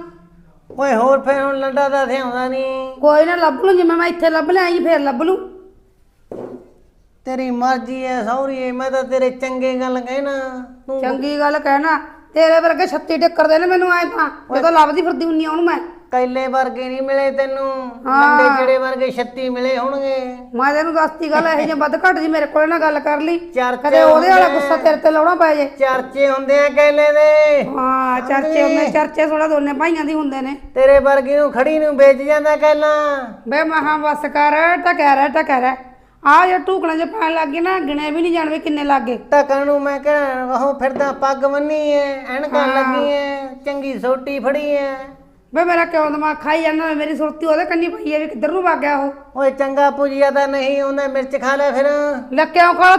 ਓਏ ਹੋਰ ਫੇਰ ਹੁਣ ਲੰਡਾ ਦਾ ਥਿਆਉਂਦਾ ਨਹੀਂ। ਕੋਈ ਨਾ ਲੱਭ ਲੂੰ ਜਿਵੇਂ ਮੈਂ ਇੱਥੇ ਲੱਭ ਲਿਆ ਜੀ ਫੇਰ ਲੱਭ ਲੂੰ। ਤੇਰੀ ਮਰਜ਼ੀ ਐ ਸੌਰੀਏ ਮੈਂ ਤਾਂ ਤੇਰੇ ਚੰਗੇ ਗੱਲ ਕਹਿਣਾ। ਤੂੰ ਚੰਗੀ ਗੱਲ ਕਹਿਣਾ ਤੇਰੇ ਵਰਗੇ ਛੱਤੀ ਟੱਕਰ ਦੇ ਨੇ ਮੈਨੂੰ ਆਏ ਤਾਂ। ਜਦੋਂ ਲੱਭਦੀ ਫਿਰਦੀ ਹੁੰਨੀ ਆ ਉਹਨੂੰ ਮੈਂ। ਕੈਲੇ ਵਰਗੇ ਨਹੀਂ ਮਿਲੇ ਤੈਨੂੰ ਹਾਂ। ਲੰਡੇ ਜਿਹੜੇ ਵਰਗੇ 36 ਮਿਲੇ ਹੋਣਗੇ। ਮੈਂ ਤੈਨੂੰ ਦੱਸਤੀ ਗੱਲ ਇਹ ਜੇ ਵੱਧ ਘੱਟ ਜੀ ਮੇਰੇ ਕੋਲ ਨਾ ਗੱਲ ਕਰ ਲਈ। ਚਰਚੇ ਕਦੇ ਉਹਦੇ ਵਾਲਾ ਗੁੱਸਾ ਤੇਰੇ ਤੇ ਲਾਉਣਾ ਪੈ ਜੇ। ਚਰਚੇ ਹੁੰਦੇ ਆ ਕੈਲੇ ਦੇ ਹਾਂ ਚਰਚੇ ਹੁੰਦੇ ਚਰਚੇ ਥੋੜਾ ਦੋਨੇ ਭਾਈਆਂ ਦੀ ਹੁੰਦੇ ਨੇ। ਤੇਰੇ ਵਰਗੀ ਨੂੰ ਖੜੀ ਨੂੰ ਵੇਚ ਜਾਂਦਾ ਕੈਲਾ ਬੇ ਮਹਾ ਬਸ ਕਰ ਟਕੈ ਰਹਿ ਟਕੈ ਰਹਿ। ਆ ਜੇ ਟੂਕਣਾ ਜੇ ਪੈਣ ਲੱਗ ਗਏ ਨਾ ਗਿਣੇ ਵੀ ਨਹੀਂ ਜਾਣਵੇ ਕਿੰਨੇ ਲੱਗ ਗਏ। ਟਕਣ ਨੂੰ ਮੈਂ ਕਿਹਾ ਉਹ ਫਿਰਦਾ ਪੱਗ ਬੰਨੀ ਐ ਐਨਕਾਂ ਲੱਗੀ ਐ ਚੰਗੀ ਸੋਟੀ ਫੜੀ ਐ। ਬੇ ਮੇਰਾ ਕਿਉਂ ਦਿਮਾਗ ਖਾਈ ਜਾਂਦਾ? ਮੇਰੀ ਸੁਰਤੀ ਉਹਦੇ ਕੰਨੀ ਪਈ ਹੈ ਵੀ ਕਿੱਧਰ ਨੂੰ ਵਗ ਗਿਆ ਉਹ? ਓਏ ਚੰਗਾ ਪੁਜੀਆ ਤਾਂ ਨਹੀਂ ਉਹਨੇ ਮਿਰਚ ਖਾ ਲਿਆ ਫਿਰ। ਲੈ ਕਿਉਂ ਖਾ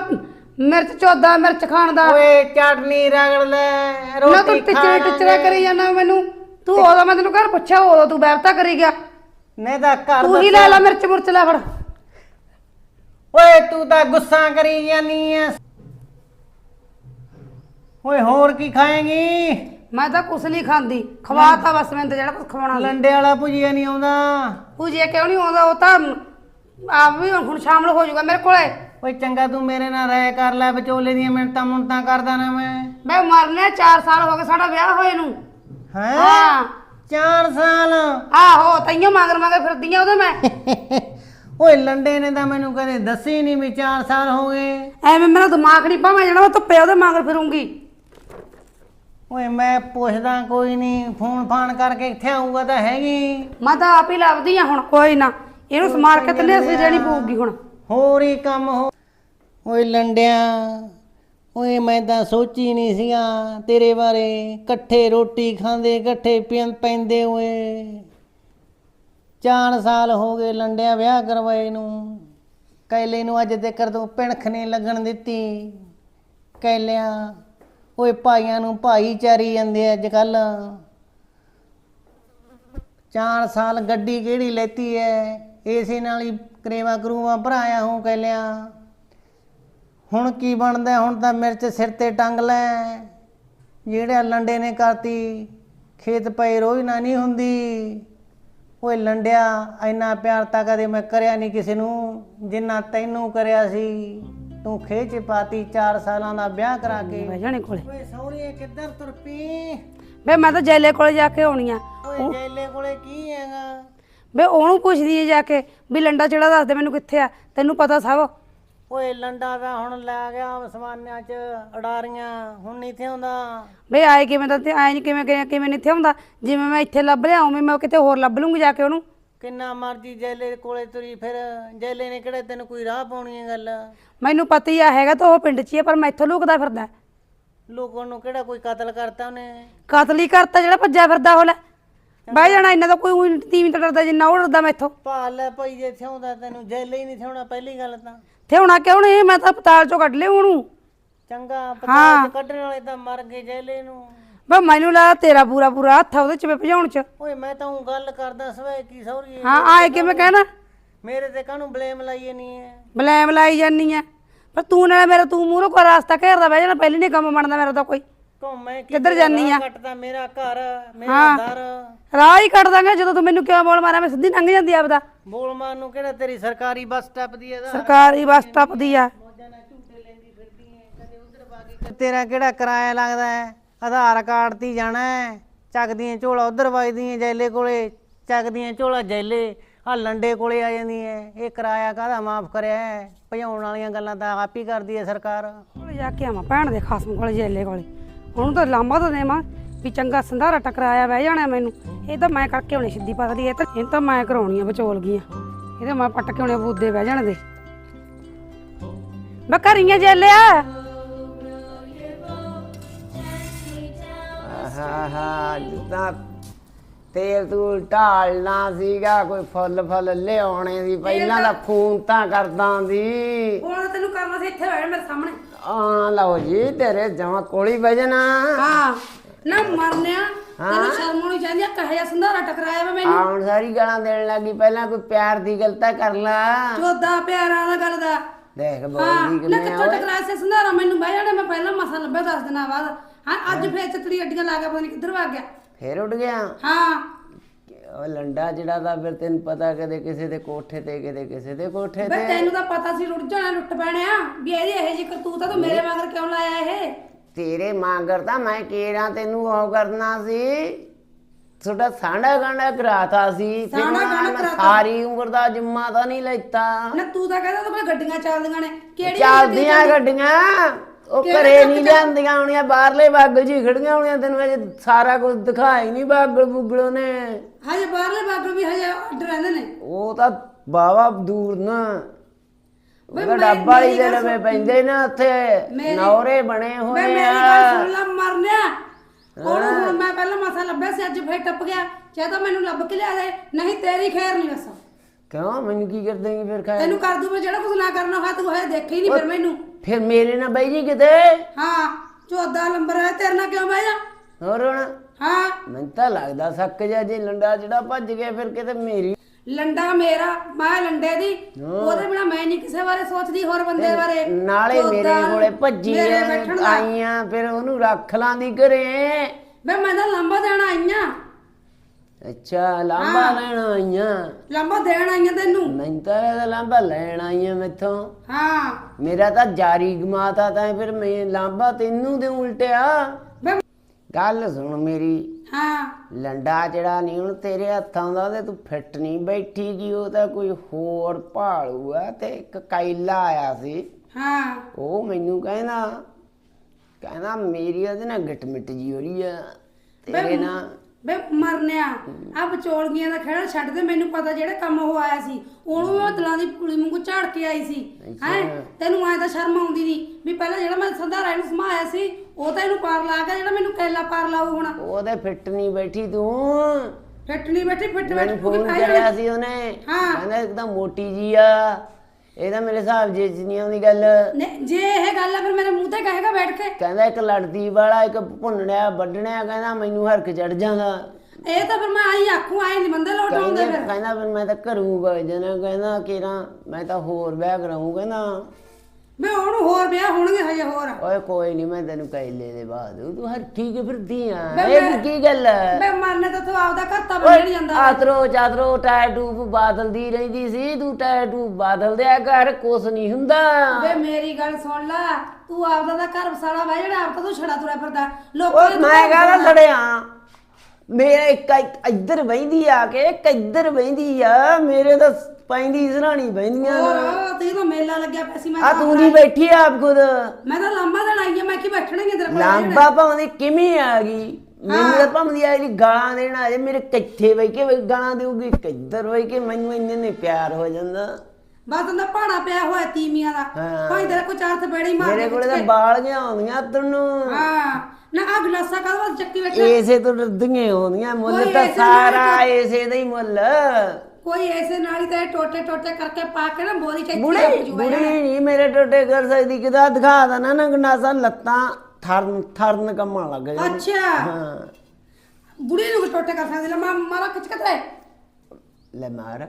ਮਿਰਚ ਚੋਦਾ ਮਿਰਚ ਖਾਣ ਦਾ। ਓਏ ਚਟਨੀ ਰਗੜ ਲੈ ਨਾ ਤੂੰ ਰੋਟੀ ਖਾ ਟਿਚਰੇ ਟਿਚਰੇ ਕਰੀ ਜਾਂਦਾ ਮੈਨੂੰ। ਤੂੰ ਉਦੋਂ ਮੈਂ ਤੈਨੂੰ ਘਰ ਪੁੱਛਿਆ ਉਦੋਂ ਤੂੰ ਬੈਰਤਾ ਕਰੀ ਗਿਆ। ਨਹੀਂ ਤਾਂ ਘਰ ਤੂੰ ਹੀ ਲੈ ਲੈ ਮਿਰਚ ਮੁਰਚ ਲੈ ਫੜ। ਓਏ ਤੂੰ ਤਾਂ ਗੁੱਸਾ ਕਰੀ ਜਾਨੀ ਐ। ਓਏ ਹੋਰ ਕੀ ਖਾਏਂਗੀ? ਮੈਂ ਤਾਂ ਕੁਛ ਨਹੀਂ ਖਾਂਦੀ। ਖਵਾਤਾ ਬਸ ਮੈਂ ਤਾਂ ਜਿਹੜਾ ਕੁਛ ਖਵਾਉਣਾ ਲੰਡੇ ਵਾਲਾ ਪੁਜੀਆ ਨਹੀਂ ਆਉਂਦਾ। ਪੂਜੇ ਕਿਉਂ ਨਹੀਂ ਆਉਂਦਾ? ਉਹ ਤਾਂ ਆਪ ਵੀ ਹੁਣ ਸ਼ਾਮਲ ਹੋ ਜਾਊਗਾ ਮੇਰੇ ਕੋਲੇ। ਓਏ ਚੰਗਾ ਤੂੰ ਮੇਰੇ ਨਾਲ ਰਾਇ ਕਰ ਲੈ ਵਿਚੋਲੇ ਦੀਆਂ ਮਿੰਟਾਂ ਮੁੰਟਾਂ ਕਰਦਾ ਨਾ ਮੈਂ। ਮੈਂ ਮਰਨੇ 4 ਸਾਲ ਹੋ ਗਏ ਸਾਡਾ ਵਿਆਹ ਹੋਏ ਨੂੰ। ਹੈ? ਹਾਂ। 4 ਸਾਲ? ਆਹੋ ਤਈਓ ਮਗਰ ਮਗਰ ਫਿਰਦੀਆਂ ਉਹਦੇ ਮੈਂ। [laughs] ਓਏ ਲੰਡੇ ਨੇ ਤਾਂ ਮੈਨੂੰ ਕਦੇ ਦੱਸੀ ਨਹੀਂ ਵੀ 4 ਸਾਲ ਹੋ ਗਏ। ਐਵੇਂ ਮੇਰਾ ਦਿਮਾਗ ਨਹੀਂ ਭਾਵੇਂ ਜਾਣਾ ਮੈਂ ਧੁੱਪੇ ਉਹਦੇ ਮਗਰ ਫਿਰੂੰਗੀ। ਓਏ ਮੈਂ ਪੁੱਛਦਾ ਕੋਈ ਨਹੀਂ ਫੋਨ ਫਾਨ ਕਰਕੇ ਇੱਥੇ ਆਊਗਾ ਤਾਂ ਹੈਗੀ। ਮੈਂ ਤਾਂ ਆਪ ਹੀ ਲੱਭਦੀ ਆ ਹੁਣ ਕੋਈ ਨਾ। ਇਹਨੂੰ ਸਮਾਰ ਕੇ ਤੰਨੇ ਅਸੀਂ ਦੇਣੀ ਪਊਗੀ ਹੁਣ। ਹੋਰ ਹੀ ਕੰਮ ਹੋ ਓਏ ਲੰਡਿਆ ਓਏ ਮੈਂ ਤਾਂ ਸੋਚੀ ਨਹੀਂ ਸੀਗਾ ਤੇਰੇ ਬਾਰੇ। ਇਕੱਠੇ ਰੋਟੀ ਖਾਂਦੇ ਇਕੱਠੇ ਪੀਂ- ਪੈਂਦੇ ਓਏ। 4 ਸਾਲ ਹੋ ਗਏ ਲੰਡਿਆ ਵਿਆਹ ਕਰਵਾਏ ਨੂੰ। ਕੈਲੇ ਨੂੰ ਅੱਜ ਤੱਕ ਤੋਂ ਪਿਣਖ ਨਹੀਂ ਲੱਗਣ ਦਿੱਤੀ। ਕੈਲਿਆਂ ਓਏ ਭਾਈਆਂ ਨੂੰ ਭਾਈਚਾਰੀ ਜਾਂਦੇ ਅੱਜ ਕੱਲ ਚਾਰ ਸਾਲ ਗੱਡੀ ਕਿਹੜੀ ਲੈਤੀ ਐ? ਏਸੇ ਨਾਲ ਹੀ ਕਰੇਵਾ ਕਰੂਵਾ ਭਰਾਇਆ ਹੂੰ ਕਹਿਲਿਆ ਹੁਣ ਕੀ ਬਣਦਾ? ਹੁਣ ਤਾਂ ਮਿਰਚ ਸਿਰ ਤੇ ਟੰਗ ਲੈ। ਜਿਹੜਾ ਲੰਡੇ ਨੇ ਕਰਤੀ, ਖੇਤ ਪਏ ਰੋਈ ਨਾ ਨਹੀਂ ਹੁੰਦੀ। ਓਏ ਲੰਡਿਆ, ਇੰਨਾ ਪਿਆਰ ਤਾਂ ਕਦੇ ਮੈਂ ਕਰਿਆ ਨਹੀਂ ਕਿਸੇ ਨੂੰ, ਜਿੰਨਾ ਤੈਨੂੰ ਕਰਿਆ ਸੀ। ਤੂੰ ਖੇਚ ਪਾਤੀ 4 ਸਾਲਾਂ ਦਾ ਵਿਆਹ ਕਰਾ ਕੇ। ਬਹਿ ਜਾਣੇ ਕੋਲੇ। ਓਏ ਸੌਰੀਏ ਕਿੱਧਰ ਤੁਰ ਪਈ? ਵੇ ਮੈਂ ਤਾਂ ਜੈਲੇ ਕੋਲੇ ਜਾ ਕੇ ਆਉਣੀ ਆ। ਓਏ ਜੈਲੇ ਕੋਲੇ ਕੀ ਹੈਗਾ? ਵੇ ਉਹਨੂੰ ਪੁੱਛਦੀ ਆ ਜਾ ਕੇ ਵੀ ਲੰਡਾ ਚੜਾ ਦੱਸ ਦੇ ਮੈਨੂੰ ਕਿੱਥੇ ਆ ਤੈਨੂੰ ਪਤਾ ਸਭ। ਓਏ ਲੰਡਾ ਦਾ ਹੁਣ ਲੈ ਗਿਆ ਅਸਮਾਨਾਂ 'ਚ ਅਡਾਰੀਆਂ ਹੁਣ ਨਹੀਂ ਇੱਥੇ ਆਉਂਦਾ। ਵੇ ਆਏ ਕਿਵੇਂ ਤਾਂ ਆਏ ਨਹੀਂ ਕਿਵੇਂ ਕਿਵੇਂ ਕਿਵੇਂ ਨਹੀਂ ਇੱਥੇ ਹੁੰਦਾ ਜਿਵੇਂ ਮੈਂ ਇੱਥੇ ਲੱਭ ਲਿਆ ਉਵੇਂ ਮੈਂ ਕਿਤੇ ਹੋਰ ਲੱਭ ਲੂੰਗੀ ਜਾ ਕੇ ਉਹਨੂੰ। ਕਿੰਨਾ ਮਰਜ਼ੀ ਜੈਲੇ ਕੋਲੇ ਤੁਰੀ ਫਿਰ ਜੈਲੇ ਨੇ ਕਿਹੜੇ ਤੈਨੂੰ ਕੋਈ ਰਾਹ ਪਾਉਣੀ ਹੈ ਗੱਲ? ਮੈਨੂੰ ਪਤਾ ਹੀ ਆ ਹੈਗਾ ਤਾਂ ਉਹ ਪਿੰਡ 'ਚ ਹੀ ਆ ਪਰ ਮੈਂ ਇੱਥੋਂ ਲੁਕਦਾ ਫਿਰਦਾ। ਲੋਕਾਂ ਨੂੰ ਕਿਹੜਾ ਕੋਈ ਕਤਲ ਕਰਤਾ ਉਹਨੇ? ਕਤਲ ਹੀ ਕਰਤਾ ਜਿਹੜਾ ਭੱਜਿਆ ਫਿਰਦਾ ਉਹ ਲੈ ਬਹਿ ਜਾਣਾ ਇਹਨਾਂ ਦਾ ਕੋਈ ਊਂ ਤੀਵੀਂ ਤਾਂ ਡਰਦਾ ਜਿੰਨਾ ਉਹ ਡਰਦਾ ਮੈਥੋਂ ਭਾਲ ਲੈ ਭਾਈ ਜੇ ਥਿਆਉਂਦਾ ਤੈਨੂੰ ਜੈਲੇ ਹੀ ਨਹੀਂ ਥਿਆਉਣਾ ਪਹਿਲੀ ਗੱਲ ਤਾਂ। ਤੇ ਹੁਣ ਕਿਉਂ ਨਹੀਂ? ਮੈਂ ਤਾਂ ਪਤਾਲ ਚੋਂ ਕੱਢ ਲਿਆ ਉਹਨੂੰ। ਚੰਗਾ ਪਤਾ ਕੱਢਣ ਵਾਲੇ ਤਾਂ ਮਰ ਗਏ ਜੈਲੇ ਨੂੰ। ਬਈ ਮੈਨੂੰ ਲੱਗਾ ਤੇਰਾ ਪੂਰਾ ਪੂਰਾ ਹੱਥ ਆ ਉਹਦੇ ਚ ਭਜਾਉਣ ਚ। ਓਏ ਮੈਂ ਤਾਂ ਉਹ ਗੱਲ ਕਰਦਾ ਸਵੇ ਕੀ ਸੌਰੀ ਹਾਂ ਆਏ ਕਿਵੇਂ ਕਹਿਣਾ? ਮੇਰੇ ਤੇ ਕਾਹਨੂੰ ਬਲੇਮ ਲਾਈਏ ਨਹੀਂ ਹੈ ਬਲੈਮ ਲਾਈ ਜਾਨੀ ਆ ਪਰ ਤੂੰ ਨਾਲ ਮੇਰਾ ਤੂੰ ਮੂਹਰੋਂ ਕੋਈ ਰਾਸਤਾ ਘੇਰਦਾ ਬਹਿ ਜਾਣਾ ਪਹਿਲੀ ਨਹੀਂ ਕੰਮ ਬਣਦਾ ਮੇਰਾ ਤਾਂ ਕੋਈ। ਕੋ ਮੈਂ ਕੀ ਕਿੱਧਰ ਜਾਨੀ ਆ? ਕੱਟਦਾ ਮੇਰਾ ਘਰ ਮੇਰਾ ਦਰ। ਰਾਹ ਹੀ ਦਾਂਗੇ ਜਦੋਂ ਤੂੰ ਮੈਨੂੰ ਕਿਉਂ ਬੋਲ ਮਾਰਿਆ ਮੈਂ ਸਿੱਧੀ ਲੰਘ ਜਾਂਦੀ ਆਪਦਾ। ਬੋਲ ਮਾਰ ਨੂੰ ਕਿਹੜਾ ਤੇਰੀ ਸਰਕਾਰੀ ਬੱਸ ਟੱਪਦੀ ਹੈ ਦਾ ਸਰਕਾਰੀ ਬੱਸ ਸਟਾਪ ਦੀ ਆ ਤੇਰਾ ਕਿਹੜਾ ਕਿਰਾਇਆ ਲੱਗਦਾ ਹੈ ਆਧਾਰ ਕਾਰਡ ਤੇ ਹੀ ਜਾਣਾ ਹੈ। ਚੱਕਦੀਆਂ ਝੋਲਾ ਉਧਰ ਵਜਦੀਆਂ ਜੈਲੇ ਕੋਲੇ, ਚੱਕਦੀਆਂ ਝੋਲਾ ਜੈਲੇ ਆ ਲੰਡੇ ਕੋਲੇ ਆ ਜਾਂਦੀਆਂ ਇਹ ਕਿਰਾਇਆ ਕਾਹਦਾ ਮਾਫ ਕਰਿਆ ਹੈ? ਭਜਾਉਣ ਵਾਲੀਆਂ ਗੱਲਾਂ ਤਾਂ ਆਪ ਹੀ ਕਰਦੀ ਹੈ ਸਰਕਾਰ। ਕੋਲੇ ਜਾ ਕੇ ਆਵਾਂ, ਭੈਣ ਦੇ ਖਾਸਮ ਕੋਲੇ, ਜੇਲੇ ਕੋਲੇ। ਉਹਨੂੰ ਤਾਂ ਲਾਂਬਾ ਤਾਂ ਦੇਵਾਂ ਵੀ ਚੰਗਾ ਸੰਧਾਰਾ ਟਕਰਾਇਆ ਬਹਿ ਜਾਣਾ ਮੈਨੂੰ। ਇਹ ਤਾਂ ਮੈਂ ਕਰਕੇ ਹੋਣੀ ਸਿੱਧੀ ਪਤਲੀ, ਇਹ ਤਾਂ ਇਹ ਤਾਂ ਮੈਂ ਕਰਾਉਣੀ ਆ ਵਿਚੋਲ ਗਈਆਂ। ਤਾਂ ਮੈਂ ਪੱਟ ਕੇ ਹੋਣੇ ਬੂਦੇ ਬਹਿ ਜਾਣ ਦੇ। ਮੈਂ ਜੇਲਿਆ ਹਾਂ ਜਿੱਦਾਂ ਤੇਲ ਤੂਲ ਢਾਲਣਾ ਸੀਗਾ ਕੋਈ ਫੁੱਲ ਫੁੱਲ ਲਿਆਉਣੇ ਸੀ। ਪਹਿਲਾਂ ਤਾਂ ਫੋਨ ਤਾਂ ਕਰਦਾ ਦੀ ਹੁਣ ਤੈਨੂੰ ਕਰਨਾ ਸੀ ਇੱਥੇ ਬਹਿ ਮੇਰੇ ਸਾਹਮਣੇ। ਆ ਲਓ ਜੀ ਤੇਰੇ ਜਮਾ ਕੋਲੀ ਵਜਣਾ ਹਾਂ ਨਾ ਮਰਨਿਆ ਤੈਨੂੰ ਸ਼ਰਮ ਆਉਣੀ ਚਾਹੀਦੀ ਆ ਕਹੇ ਸੰਧਾਰਾ ਟਕਰਾਇਆ ਵਾ ਮੈਨੂੰ। ਆਉਣ ਸਾਰੀ ਗਾਲਾਂ ਦੇਣ ਲੱਗੀ ਪਹਿਲਾਂ ਕੋਈ ਪਿਆਰ ਦੀ ਗੱਲ ਤਾਂ ਕਰ ਲਾ। ਚੋਦਾ ਪਿਆਰਾਂ ਦਾ ਗੱਲ ਦਾ। ਦੇਖ ਬੋਲਦੀ ਨਾ ਕਿਵੇਂ ਕਿੱਥੋਂ ਟਕਰਾਇਆ ਸੀ ਸੰਧਾਰਾ ਮੈਨੂੰ ਬਹਿ ਜਾਣਾ ਮੈਂ ਪਹਿਲਾਂ ਮਸਾ ਲੱਭਿਆ 10 ਦਿਨਾਂ ਬਾਅਦ। ਹਾਂ ਅੱਜ ਫੇਰ ਚਤਰੀ ਅੱਡੀਆਂ ਲਾ ਕੇ ਪਤਾ ਨਹੀਂ ਕਿੱਧਰ ਵਗ ਗਿਆ। ਫੇਰ ਉੱਡ ਗਿਆ? ਹਾਂ। ਉਹ ਲੰਡਾ ਜਿਹੜਾ ਦਾ ਫਿਰ ਤੈਨੂੰ ਪਤਾ ਕਦੇ ਕਿਸੇ ਦੇ ਕੋਠੇ ਤੇ ਕਦੇ ਕਿਸੇ ਦੇ ਕੋਠੇ ਤੇ। ਤੈਨੂੰ ਤਾਂ ਪਤਾ ਸੀ ਰੁੱਟ ਜਾਣਾ ਲੁੱਟ ਪੈਣਿਆ ਵੀ ਇਹਦੀ ਇਹ ਜੀ ਕਰਤੂਤ ਆ ਤੂੰ ਮੇਰੇ ਮਗਰ ਕਿਉਂ ਲਾਇਆ ਇਹ? ਤੇਰੇ ਮਾਂਗਰ ਤਾਂ ਮੈਂ ਕੇਰਾ ਤੈਨੂੰ ਉਹ ਕਰਨਾ ਸੀ। ਤੁਹਾਡਾ ਸਾਂਡਾ ਗਾਂਡਾ ਕਰਾਤਾ ਸੀ। ਫਿਰ ਸਾਂਢਾ ਮੈਂ ਗਾਂਢਾ ਮੈਂ ਕਰਾਤਾ। ਸਾਰੀ ਉਮਰ ਦਾ ਜਿੰਮਾ ਤਾਂ ਨਹੀਂ ਲੈਤਾ। ਨਾ ਤੂੰ ਤਾਂ ਕਹਿੰਦਾ ਤੂੰ ਕੋਲ ਗੱਡੀਆਂ ਚੱਲਦੀਆਂ ਨੇ। ਕਿਹੜੀ ਚੱਲਦੀਆਂ ਗੱਡੀਆਂ? ਉਹ ਘਰੇ ਨਹੀਂ ਲਿਆਂਦੀਆਂ ਹੋਣੀਆਂ ਬਾਹਰਲੇ ਬਾਗ ਜੀ ਖੜੀਆਂ ਹੋਣੀਆਂ ਤੈਨੂੰ ਅਜੇ ਸਾਰਾ ਕੁਝ ਦਿਖਾਈ ਨਹੀਂ ਬਾਗਲ ਬੁਗਲੋ ਨੇ। ਹਜੇ ਬਾਹਰਲੇ ਬਾਗਲ ਵੀ ਹਜੇ ਅੱਡ ਰਹਿੰਦੇ ਨੇ। ਉਹ ਤਾਂ ਬਾਵਾ ਦੂਰ ਨਾ। ਉਹਦਾ ਮੈਂ- ਡੱਬਾ ਵਾਲੀ ਦੇ ਲਵੇ। ਪੈਂਦੇ ਨਾ ਉੱਥੇ। ਨੌਰੇ ਬਣੇ ਹੋਏ ਮੇਰੀ ਗੱਲ ਆ ਸੁਣ ਲੈ ਮਰਨਿਆ। ਉਹਨੂੰ ਹੁਣ ਮੈਂ ਪਹਿਲਾਂ ਮਸਾ ਲੱਭਿਆ ਸੀ ਅੱਜ ਫੇਰ ਟੱਪ ਗਿਆ। ਚਾਹ ਤਾਂ ਮੈਨੂੰ ਲੱਭ ਕੇ ਲਿਆ ਦੇ ਨਹੀਂ ਤੇਰੀ ਖੈਰ ਨਹੀਂ ਬਸ ਕਿਉਂ? ਮੈਨੂੰ ਕੀ ਕਰ ਦੇਂਗੀ ਫਿਰ ਖਾਏ ਤੈਨੂੰ ਕਰ ਦੂ ਮੈਂ ਜਿਹੜਾ ਕੁਝ ਨਾ ਕਰਨਾ ਹੋਇਆ ਤੂੰ ਹੈ ਦੇਖੀ ਨਹੀਂ ਫਿਰ ਮੈਨੂੰ। ਫਿਰ ਮੇਰੇ ਨਾਲ ਬਾਈ ਜੀ ਕਿਤੇ? ਹਾਂ ਚੌਦਾ ਨੰਬਰ ਹੈ ਤੇਰੇ ਨਾਲ ਕਿਉਂ ਬਹਿ ਜਾ? ਹੋਰ ਹੁਣ? ਹਾਂ। ਮੈਨੂੰ ਤਾਂ ਲੱਗਦਾ ਸੱਕ ਜਾ ਜੇ ਲੰਡਾ ਜਿਹੜਾ ਭੱਜ ਗਿਆ ਫਿਰ ਕਿਤੇ ਮੇਰੀ ਲੰਡਾ ਮੇਰਾ ਮੈਂ ਲੰਡੇ ਦੀ। ਉਹਦੇ ਬਿਨਾ ਮੈਂ ਨਹੀਂ ਕਿਸੇ ਬਾਰੇ ਸੋਚਦੀ ਹੋਰ ਬੰਦੇ ਬਾਰੇ। ਨਾਲੇ ਮੇਰੇ ਕੋਲੇ ਭੱਜੀ। ਆਈਆਂ ਫਿਰ ਉਹਨੂੰ ਰੱਖ ਲਾਂਦੀ ਘਰੇ। ਬੇ ਮੈਂ ਤਾਂ ਲੰਬਾ ਦੇਣ ਆਈਆਂ। ਅੱਛਾ ਲਾਂਬਾ ਲੈਣ ਆਈਆਂ। ਲੰਬਾ ਦੇਣ ਆਈਆਂ ਤੈਨੂੰ? ਮੈਨੂੰ ਤਾਂ ਇਹਦਾ ਲਾਂਬਾ ਲੈਣ ਆਈਆਂ ਮੈਥੋਂ। ਹਾਂ। ਮੇਰਾ ਤਾਂ ਜਾਰੀ ਗਮਾਤਾ ਤਾਂ ਫਿਰ ਮੈਂ ਲਾਂਬਾ ਤੈਨੂੰ ਦੇ ਉਲਟਿਆ। ਬੇ ਗੱਲ ਸੁਣ ਮੇਰੀ। ਹਾਂ। ਲੰਡਾ ਜਿਹੜਾ ਨਹੀਂ ਹੁਣ ਤੇਰੇ ਹੱਥਾਂ ਦਾ ਤੇ ਤੂੰ ਫਿੱਟ ਨਹੀਂ ਬੈਠੀ ਜੀ ਉਹ ਤਾਂ ਕੋਈ ਹੋਰ ਭਾਲੂ ਆ ਤੇ ਇੱਕ ਕੈਲਾ ਆਇਆ ਸੀ। ਹਾਂ। ਉਹ ਮੈਨੂੰ ਕਹਿੰਦਾ ਕਹਿੰਦਾ ਮੇਰੀ ਉਹਦੇ ਨਾਲ ਗਿੱਟ ਮਿੱਟ ਜੀ ਹੋ ਰਹੀ ਆ। ਤੇਰੇ ਨਾਲ ਬੇ ਮਰਨਿਆ ਆ ਵਿਚੋਲਗੀਆਂ ਦਾ ਖੇੜਾ ਛੱਡ ਦੇ ਮੈਨੂੰ ਪਤਾ ਜਿਹੜੇ ਕੰਮ ਉਹ ਆਇਆ ਸੀ। ਉਹਨੂੰ ਮੈਂ ਤਲਾਂ ਦੀ ਪੁਲੀ ਵਾਂਗੂ ਝਾੜ ਕੇ ਆਈ ਸੀ। ਹੈ? ਤੈਨੂੰ ਐ ਤਾਂ ਸ਼ਰਮ ਆਉਂਦੀ ਨਹੀਂ ਵੀ ਪਹਿਲਾਂ ਜਿਹੜਾ ਮੈਂ ਸੰਧਾਰਾ ਇਹਨੂੰ ਸਮਾਇਆ ਸੀ ਉਹ ਤਾਂ ਇਹਨੂੰ ਪਾਰ ਲਾ ਗਿਆ ਜਿਹੜਾ ਮੈਨੂੰ ਕੈਲਾ ਪਾਰ ਲਾਊ ਹੁਣ। ਉਹਦੇ ਫਿੱਟ ਨਹੀਂ ਬੈਠੀ ਤੂੰ। ਫਿੱਟਣੀ ਬੈਠੀ ਫਿੱਟ ਮੈਨੂੰ ਬੈਠੀ ਫੋਨ ਆਈ ਕਰਿਆ। ਸੀ ਉਹਨੇ। ਹਾਂ। ਕਹਿੰਦਾ ਇੱਕਦਮ ਮੋਟੀ ਜੀ ਆ। ਇਹਦਾ ਮੇਰੇ ਹਿਸਾਬ ਜੇ ਨਹੀਂ ਆਉਂਦੀ ਗੱਲ ਨੇ ਜੇ ਇਹ ਗੱਲ ਆ ਫਿਰ ਮੇਰੇ ਮੂੰਹ ਤੇ ਕਹੇਗਾ ਬੈਠ ਕੇ। ਕਹਿੰਦਾ ਇੱਕ ਲੜਦੀ ਵਾਲਾ ਇੱਕ ਭੁੰਨੜਿਆ ਵੱਢਣਿਆ ਕਹਿੰਦਾ ਮੈਨੂੰ ਹਰਕ ਚੜ ਜਾਂਦਾ। ਇਹ ਤਾਂ ਫਿਰ ਮੈਂ ਆਈ ਆਖੂ ਆਈ ਨਹੀਂ ਬੰਦੇ ਲੋਟ ਆਉਂਦੇ ਫਿਰ। ਕਹਿੰਦਾ ਫਿਰ ਮੈਂ ਤਾਂ ਘਰੋਂ ਵਜਣਾ ਕਹਿੰਦਾ ਕਿਰਾਂ ਮੈਂ ਤਾਂ ਹੋਰ ਵਿਆਹ ਕਰਾਉਂ ਕਹਿੰਦਾ। ਮੈਂ ਉਹਨੂੰ ਹੋਰ ਵਿਆਹ ਹੋਣਗੇ ਹਜੇ ਹੋਰ। ਓਏ ਕੋਈ ਨਹੀਂ ਮੈਂ ਤੈਨੂੰ ਕੈਲੇ ਦੇ ਬਾਅਦ। ਤੂੰ ਹਰ ਠੀਕ ਫਿਰਦੀ ਆ? ਮੈਂ- ਇਹ ਕੀ ਗੱਲ? ਹੈ ਬੇ ਮਰਨੇ ਤਾਂ ਤੂੰ ਆਪਦਾ ਘਰ ਤਾਂ ਬਣ ਜਾਂਦਾ। ਆਤਰੋ ਚਾਤਰੋ ਟੈਟੂ ਬਾਦਲਦੀ ਰਹਿੰਦੀ ਸੀ। ਤੂੰ ਟੈਟੂ ਬਾਦਲ ਦਿਆ ਕਰ ਕੁਛ ਨਹੀਂ ਹੁੰਦਾ। ਵੇ ਮੇਰੀ ਗੱਲ ਸੁਣ ਲੈ ਤੂੰ ਆਪਦਾ ਦਾ ਘਰ ਵਸਾਲਾ ਵਾ ਜਿਹੜਾ ਆਪ ਤਾਂ ਤੂੰ ਛੜਾ ਤੁਰਿਆ ਫਿਰਦਾ। ਓਏ ਲੋਕਾਂ ਦੇ ਮੈਂ ਕਹਦਾ ਲੜਿਆ ਮੇਰੇ ਇੱਕ ਇੱਕ ਇੱਧਰ ਬਹਿੰਦੀ ਆ ਕੇ ਇੱਕ ਇੱਧਰ ਬਹਿੰਦੀ ਆ। ਮੇਰੇ ਤਾਂ ਪੈਂਦੀ ਸਰਾਣੀ ਬਹਿੰਦੀਆਂ ਹੋਰ ਤੇ ਤਾਂ ਮੇਲਾ ਲੱਗਿਆ ਪਿਆ ਸੀ ਮੈਂ ਆ ਤਾਂ ਨਹੀਂ ਬੈਠੀ ਆਪ ਖੁਦ। ਮੈਂ ਤਾਂ ਲੰਬਾ ਦਿਨ ਆਈ ਆ ਮੈਂ ਕੀ ਬੈਠਣਗੇ ਤੇਰੇ ਕੋਲ ਲਾਂਬਾ ਪਾਉਂਦੀ ਕਿਵੇਂ ਆ ਗਈ। ਮੈਨੂੰ ਤਾਂ ਭਾਉਂਦੀ ਆ ਜਿਹੜੀ ਗਾਲਾਂ ਦੇਣ ਆ ਜੇ ਮੇਰੇ ਕਿੱਥੇ ਬਈ ਕੇ ਗਾਲਾਂ ਦੇਊਗੀ ਕਿੱਧਰ ਬਈ ਕੇ ਮੈਨੂੰ ਇੰਨੇ ਨੇ ਪਿਆਰ ਹੋ ਜਾਂਦਾ। ਬਸ ਉਹਦਾ ਭਾੜਾ ਪਿਆ ਹੋਇਆ ਤੀਮੀਆਂ ਦਾ। ਭਾਈ ਤੇਰੇ ਕੋ ਚਾਰ ਬੇੜੀ ਮਾਰ ਮੇਰੇ ਕੋਲੇ ਤਾਂ ਬਾਲੀਆਂ ਆਉਂਦੀਆਂ ਤੈਨੂੰ ਹਾਂ। ਨਾ ਆ ਗਲਾਸਾ ਕਦ ਵਾਸ ਚੱਕੀ ਬੈਠਾ? ਏਸੇ ਤੋਂ ਡਰਦੀਆਂ ਆਉਂਦੀਆਂ ਮੁੱਲ ਤਾਂ ਇਸੇ ਸਾਰਾ ਏਸੇ ਦਾ ਹੀ ਮੁੱਲ। ਕੋਈ ਐਸੇ ਨਾਲ ਹੀ ਤੇ ਟੋਟੇ ਟੋਟੇ ਕਰਕੇ ਪਾ ਕੇ ਨਾ ਬੋਲੀ ਚ ਬੁੜੀ ਬੁੜੀ ਨਹੀਂ ਮੇਰੇ ਟੋਟੇ ਕਰ ਸਕਦੀ ਕਿਦਾ ਦਿਖਾ ਦੇਣਾ ਨਾ ਗੰਡਾਸਾ ਲੱਤਾਂ ਥਰਨ ਥਰਨ ਕੰਮਣ ਲੱਗ ਜਾਂਦੀ ਅੱਛਾ। ਹਾਂ। ਬੁੜੀ ਨੂੰ ਟੋਟੇ ਕਰ ਸਕਦੀ ਲੈ ਮਾ- ਮਾਰਾ ਖਿੱਚ ਕੇ ਤੇ ਲੈ। ਮਾਰ।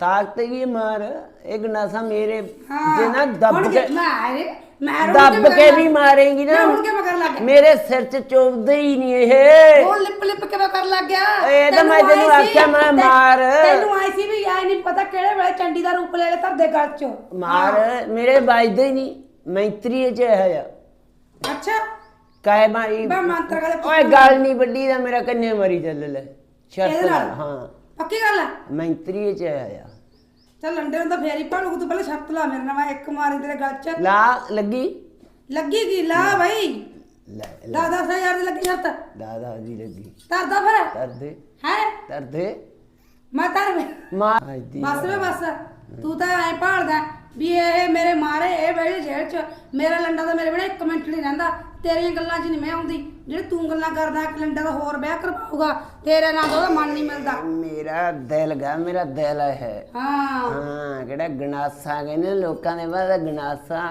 ਤਾਕਤ ਵੀ ਮਾਰ। ਇਹ ਗੰਡਾਸਾ ਮੇਰੇ ਜੇ ਨਾ ਦੱਬ ਕੇ ਕੀ- ਮਾਰੇ ਮੈਂ ਦੱਬ ਕੇ ਵੀ ਮਾਰੇਂਗੀ ਨਾ। ਹੁਣ ਕੇ ਮਗਰ ਲੱਗ ਗਿਆ ਮੇਰੇ ਸਿਰ 'ਚ ਚੁੱਭਦੇ ਹੀ ਨਹੀਂ ਇਹ। ਉਹ ਲਿਪ ਲਿਪ ਕੇ ਕਰ ਲੱਗ ਗਿਆ? ਇਹ ਤਾਂ ਮੈਂ ਤੈਨੂੰ ਆਈ ਆਖਿਆ ਮੈਂ ਤੇ- ਮਾਰ। ਤੈਨੂੰ ਆਈ ਸੀ ਵੀ ਆਈ ਨਹੀਂ ਪਤਾ ਕਿਹੜੇ ਵੇਲੇ ਚੰਡੀ ਦਾ ਰੂਪ ਲੈ ਲੈ ਧਰਦੇ ਗਲ ਚ। ਮਾਰ ਮੇਰੇ ਵੱਜਦੇ ਹੀ ਨਹੀਂ ਮੈਤਰੀ 'ਚ ਆ ਅੱਛਾ। ਕਾਇ ਮਾਰੀ ਮੈਂ ਮੰਤਰ ਗਲੇ ਓਏ ਗੱਲ ਨਹੀਂ ਵੱਡੀ ਦਾ ਮੇਰਾ ਕੰਨੇ ਮਰੀ ਚੱਲ ਲੈ। ਸ਼ਰਤ ਇਹਦੇ ਨਾਲ? ਨਾਲ ਹਾਂ। ਪੱਕੀ ਗੱਲ ਹੈ ਮੈਤਰੀ ਚ ਆਇਆ ਚੱਲ ਲੰਡੇ ਨੂੰ ਤਾਂ ਫੇਰ ਹੀ ਭਾਲੂ ਤੂੰ ਪਹਿਲਾਂ ਛੱਤ ਲਾ ਮੇਰੇ ਨਾਲ ਮੈਂ ਇੱਕ ਮਾਰੀ ਤੇਰੇ ਗਲ ਚ। ਲਾ ਲੱਗੀ? ਲੱਗੀ ਕੀ? ਲਾ ਭਾਈ ਲੈ ਲੈ, ਦਾਦਾ ਹਜ਼ਾਰ ਦੀ ਲੱਗੀ ਛੱਤ। ਦਾਦਾ ਦੀ ਲੱਗੀ। ਤਰਦਾ ਫਿਰ। ਤਰਦੇ ਹੈ? ਤਰਦੇ ਮੈਂ ਤਰ ਮਾਰ। ਦੀ ਬਸ ਵੇ ਬਸ। ਤੂੰ ਤਾਂ ਐ ਭਾਲਦਾ ਵੀ ਇਹ ਮੇਰੇ ਮਾਰੇ ਇਹ ਬੜੇ ਜੇਲ੍ਹ ਚ। ਮੇਰਾ ਲੰਡਾ ਤਾਂ ਮੇਰੇ ਬੜੇ ਇੱਕ ਮਿੰਟ ਨਹੀਂ ਰਹਿੰਦਾ। ਤੇਰੀਆਂ ਗੱਲਾਂ 'ਚ ਨਹੀਂ ਮੈਂ ਆਉਂਦੀ। ਜਿਹੜੇ ਤੂੰ ਗੱਲਾਂ ਕਰਦਾ ਕਿ ਲੰਡਾ ਦਾ ਹੋਰ ਵਿਆਹ ਕਰਵਾਊਗਾ ਤੇਰੇ ਨਾਲ ਤਾਂ ਉਹਦਾ ਮਨ ਨਹੀਂ ਮਿਲਦਾ। ਮੇਰਾ ਦਿਲ ਗਾ ਮੇਰਾ ਦਿਲ ਹੈ ਹਾਂ। ਹਾਂ ਕਿਹੜਾ ਗਨਾਸਾ ਕਹਿੰਦੇ ਲੋਕਾਂ ਦੇ ਬਾਅਦ ਗਨਾਸਾ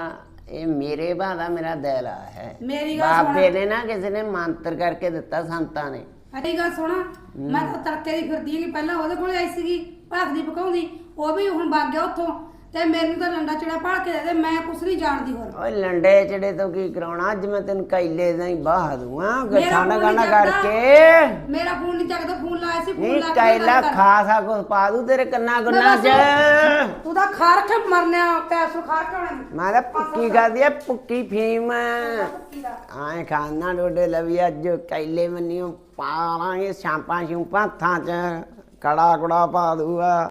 ਇਹ ਮੇਰੇ ਬਾਦਾ ਮੇਰਾ ਦਿਲ ਆ ਹੈ ਮੇਰੀ ਗੱਲ ਸੁਣ। ਬਾਬੇ ਨੇ ਨਾ ਕਿਸੇ ਨੇ ਮੰਤਰ ਕਰਕੇ ਦਿੱਤਾ ਸੰਤਾਂ ਨੇ। ਅੜੀ ਗੱਲ ਸੁਣ ਮੈਂ ਤਾਂ ਤੜਕੇ ਦੀ ਫਿਰਦੀ ਹੈਗੀ ਪਹਿਲਾਂ ਉਹਦੇ ਕੋਲੇ ਆਈ ਸੀਗੀ ਭਾਖਦੀ ਪਕਾਉਂਦੀ ਉਹ ਵੀ ਹੁਣ ਵਗ ਗਿਆ ਉੱਥੋਂ। ਤੇ ਮੈਨੂੰ ਤਾਂ ਲੰਡਾ ਚੜਾ ਭਾਲ ਕੇ ਦੇ ਦੇ ਮੈਂ ਕੁਛ ਨਹੀਂ ਜਾਣਦੀ ਹੋਰ। ਓਏ ਲੰਡੇ ਚੜੇ ਤੋਂ ਕੀ ਕਰਾਉਣਾ ਅੱਜ ਮੈਂ ਤੈਨੂੰ ਕੈਲੇ ਦਾ ਹੀ ਬਾਹ ਦੂੰਗਾ ਗੱਠਾਂ ਨਾ ਗਾਣਾ। ਕਰਕੇ। ਮੇਰਾ ਫੋਨ ਨਹੀਂ ਚੱਕਦਾ ਫੋਨ ਲਾਇਆ ਸੀ ਫੋਨ ਨਹੀਂ ਲਾ ਕੇ ਕੈਲਾ। ਖਾਸਾ ਕੁਛ ਪਾ ਦੂ ਤੇਰੇ ਕੰਨਾਂ ਗੁੰਨਾਂ ਚ। ਤੂੰ ਤਾਂ ਖਾ ਰੱਖਿਆ ਮਰਨਿਆ ਪੈਸੋ ਖਾ ਰੱਖਿਆ ਮੈਂ ਤਾਂ ਪੁੱਕੀ ਖਾਦੀ ਆ ਪੁੱਕੀ ਫੀਮ। ਆਏ ਖਾਣਾ ਡੋਡੇ ਲਵੀ ਅੱਜ ਕੈਲੇ ਮੰਨਿਓ ਪਾਵਾਂਗੇ ਸ਼ਾਂਪਾਂ ਸ਼ੂਪਾਂ ਥਾਂ ਚ ਕੜਾ ਕੁੜਾ ਪਾ ਦੂਗਾ